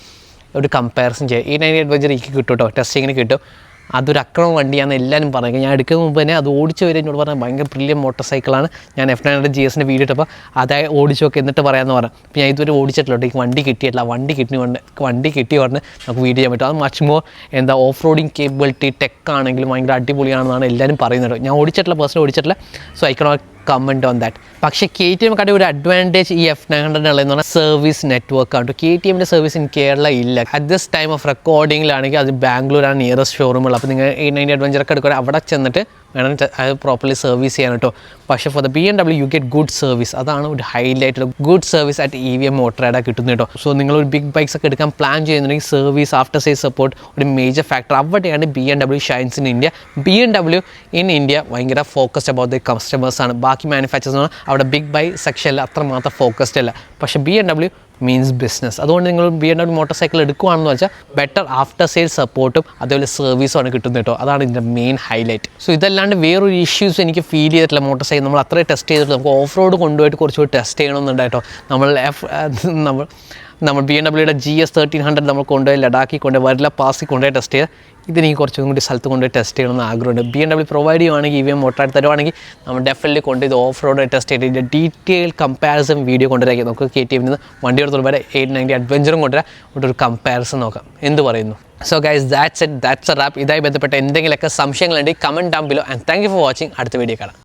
ഒരു കമ്പാരിസൺ ചെയ്യുക എയ്റ്റ് നയന്റി അഡ്വഞ്ചർ എനിക്ക് കിട്ടും കേട്ടോ ടെസ്റ്റിങ്ങിന് കിട്ടും. അതൊരു അക്രമം വണ്ടിയാണെന്ന് എല്ലാവരും പറയുക ഞാൻ എടുക്കുന്ന മുമ്പ് തന്നെ അത് ഓടിച്ചു വരെ. എന്നോട് പറഞ്ഞാൽ ഭയങ്കര പ്രില്യം മോട്ടോർ സൈക്കിളാണ് ഞാൻ എഫ് നയൻ ഹൺഡ്രഡ് ജി എസിന്റെ വീഡിയോ ഇട്ടപ്പോൾ അതായത് ഓടിച്ചു നോക്കി എന്നിട്ട് പറയാമെന്ന് പറഞ്ഞു. അപ്പോൾ ഞാൻ ഇതുവരെ ഓടിച്ചിട്ടില്ല എനിക്ക് വണ്ടി കിട്ടിയിട്ടില്ല. വണ്ടി കിട്ടി വണ്ടി കിട്ടി ഉടനെ നമുക്ക് വീഡിയോ ചെയ്യാൻ പറ്റും. അത് മച്ച് മോർ എന്താ ഓഫ് റോഡിങ് കേപ്പബിലിറ്റി ടെക് ആണെങ്കിലും ഭയങ്കര അടിപൊളിയാണെന്നാണ് എല്ലാവരും പറയുന്നത് ഞാൻ ഓടിച്ചിട്ടില്ല personal ഓടിച്ചിട്ടില്ല. So I cannot comment on that പക്ഷേ കെ ടി എം കാട്ടി ഒരു അഡ്വാന്റേജ് ഈ എഫ് നയൻ ഹൺഡ്രഡ് ഉള്ളതെന്ന് പറഞ്ഞാൽ സർവീസ് നെറ്റ്വർക്ക് ആണ്. കെ ടി എമ്മിന്റെ സർവീസ് ഇൻ കേരള ഇല്ല. അറ്റ് ദിസ് ടൈം ഓഫ് റെക്കോർഡിങ്ങിലാണെങ്കിൽ അത് ബാംഗ്ലൂരാണ് നിയറസ്റ്റ് ഷോറൂമുകൾ അപ്പോൾ നിങ്ങൾ എയ്റ്റ് നയന്റി അഡ്വഞ്ചറൊക്കെ എടുക്കുക അവിടെ ചെന്നിട്ട് വേണം അത് പ്രോപ്പർലി സർവീസ് ചെയ്യാൻ കേട്ടോ പക്ഷേ for the B M W you get good service അതാണ് ഒരു highlight good service at E V M Motorrad കിട്ടുന്നത് കേട്ടോ. സോ നിങ്ങൾ ഒരു ബിഗ് ബൈക്സ് ഒക്കെ എടുക്കാൻ പ്ലാൻ ചെയ്യുന്നുണ്ടെങ്കിൽ സർവീസ് ആഫ്റ്റർ സെയിൽ സപ്പോർട്ട് ഒരു മേജർ ഫാക്ടർ അവിടെയാണ് B M W shines in India B M W in India ഭയങ്കര ഫോക്കസ്ഡ് അബൌട്ട് ദി കസ്റ്റമേഴ്സ് ആണ്. ബാക്കി മാനുഫാക്ചേഴ്സ് അവിടെ ബിഗ് ബൈ സെക്ഷനിൽ അത്രമാത്രം ഫോക്കസ്ഡ് അല്ല. പക്ഷേ B M W means business അതുകൊണ്ട് നിങ്ങൾ B M W motor cycle എടുക്കുകയാണെന്ന് വെച്ചാൽ ബെറ്റർ ആഫ്റ്റർ സെയിൽ സപ്പോർട്ടും അതേപോലെ സർവീസും ആണ് കിട്ടുന്നത് കേട്ടോ. അതാണ് ഇതിന്റെ മെയിൻ ഹൈലൈറ്റ് സോ ഇതല്ലാണ്ട് വേറൊരു ഇഷ്യൂസ് എനിക്ക് ഫീൽ ചെയ്തിട്ടില്ല മോട്ടോർ സൈക്കിൾ നമ്മൾ അത്രയും ടെസ്റ്റ് ചെയ്തിട്ട് നമുക്ക് ഓഫ് റോഡ് കൊണ്ടുപോയിട്ട് കുറച്ചുകൂടി ടെസ്റ്റ് ചെയ്യണമെന്നുണ്ടായിട്ടോ നമ്മൾ എഫ് *laughs* നമ്മൾ നമ്മൾ ബി എം ഡബ്ല്യൂയുടെ ജി എസ് തേർട്ടീൻ ഹൺഡ്രഡ് നമ്മൾ കൊണ്ടുപോയി ലഡാക്കി കൊണ്ടുപോയി വരില്ല പാസിൽ കൊണ്ടുപോയി ടെസ്റ്റ് ചെയ്യുക ഇതെനിക്ക് കുറച്ചും കൂടി സ്ഥലത്ത് കൊണ്ടുപോയി ടെസ്റ്റ് ചെയ്യണമെന്ന് ആഗ്രഹമുണ്ട്. ബി എം ഡബ്ല്യൂ പ്രൊവൈഡ് ചെയ്യുവാണെങ്കിൽ ഇ വി എം തരുവാണെങ്കിൽ നമ്മൾ ഡെഫിനറ്റ്ലി കൊണ്ട് ഇത് ഓഫ് റോഡ് ടെസ്റ്റ് ചെയ്ത് ഇതിന്റെ ഡീറ്റെയിൽ കമ്പാരിസൺ വീഡിയോ കൊണ്ടുവരാം. നമുക്ക് കെ ടി എമ്മിൽ നിന്ന് വണ്ടി വരെ എയ്റ്റ് നയന്റി അഡ്വഞ്ചറും കൊണ്ടുവരാം. ഇവിടെ ഒരു കമ്പാരിസൺ നോക്കാം. എന്ത് പറയുന്നു? So guys that's it that's a wrap ഇതായി ബന്ധപ്പെട്ട എന്തെങ്കിലുമൊക്കെ സംശയങ്ങളുണ്ടെങ്കിൽ comment down below and thank you for watching അടുത്ത വീഡിയോ കാണാം.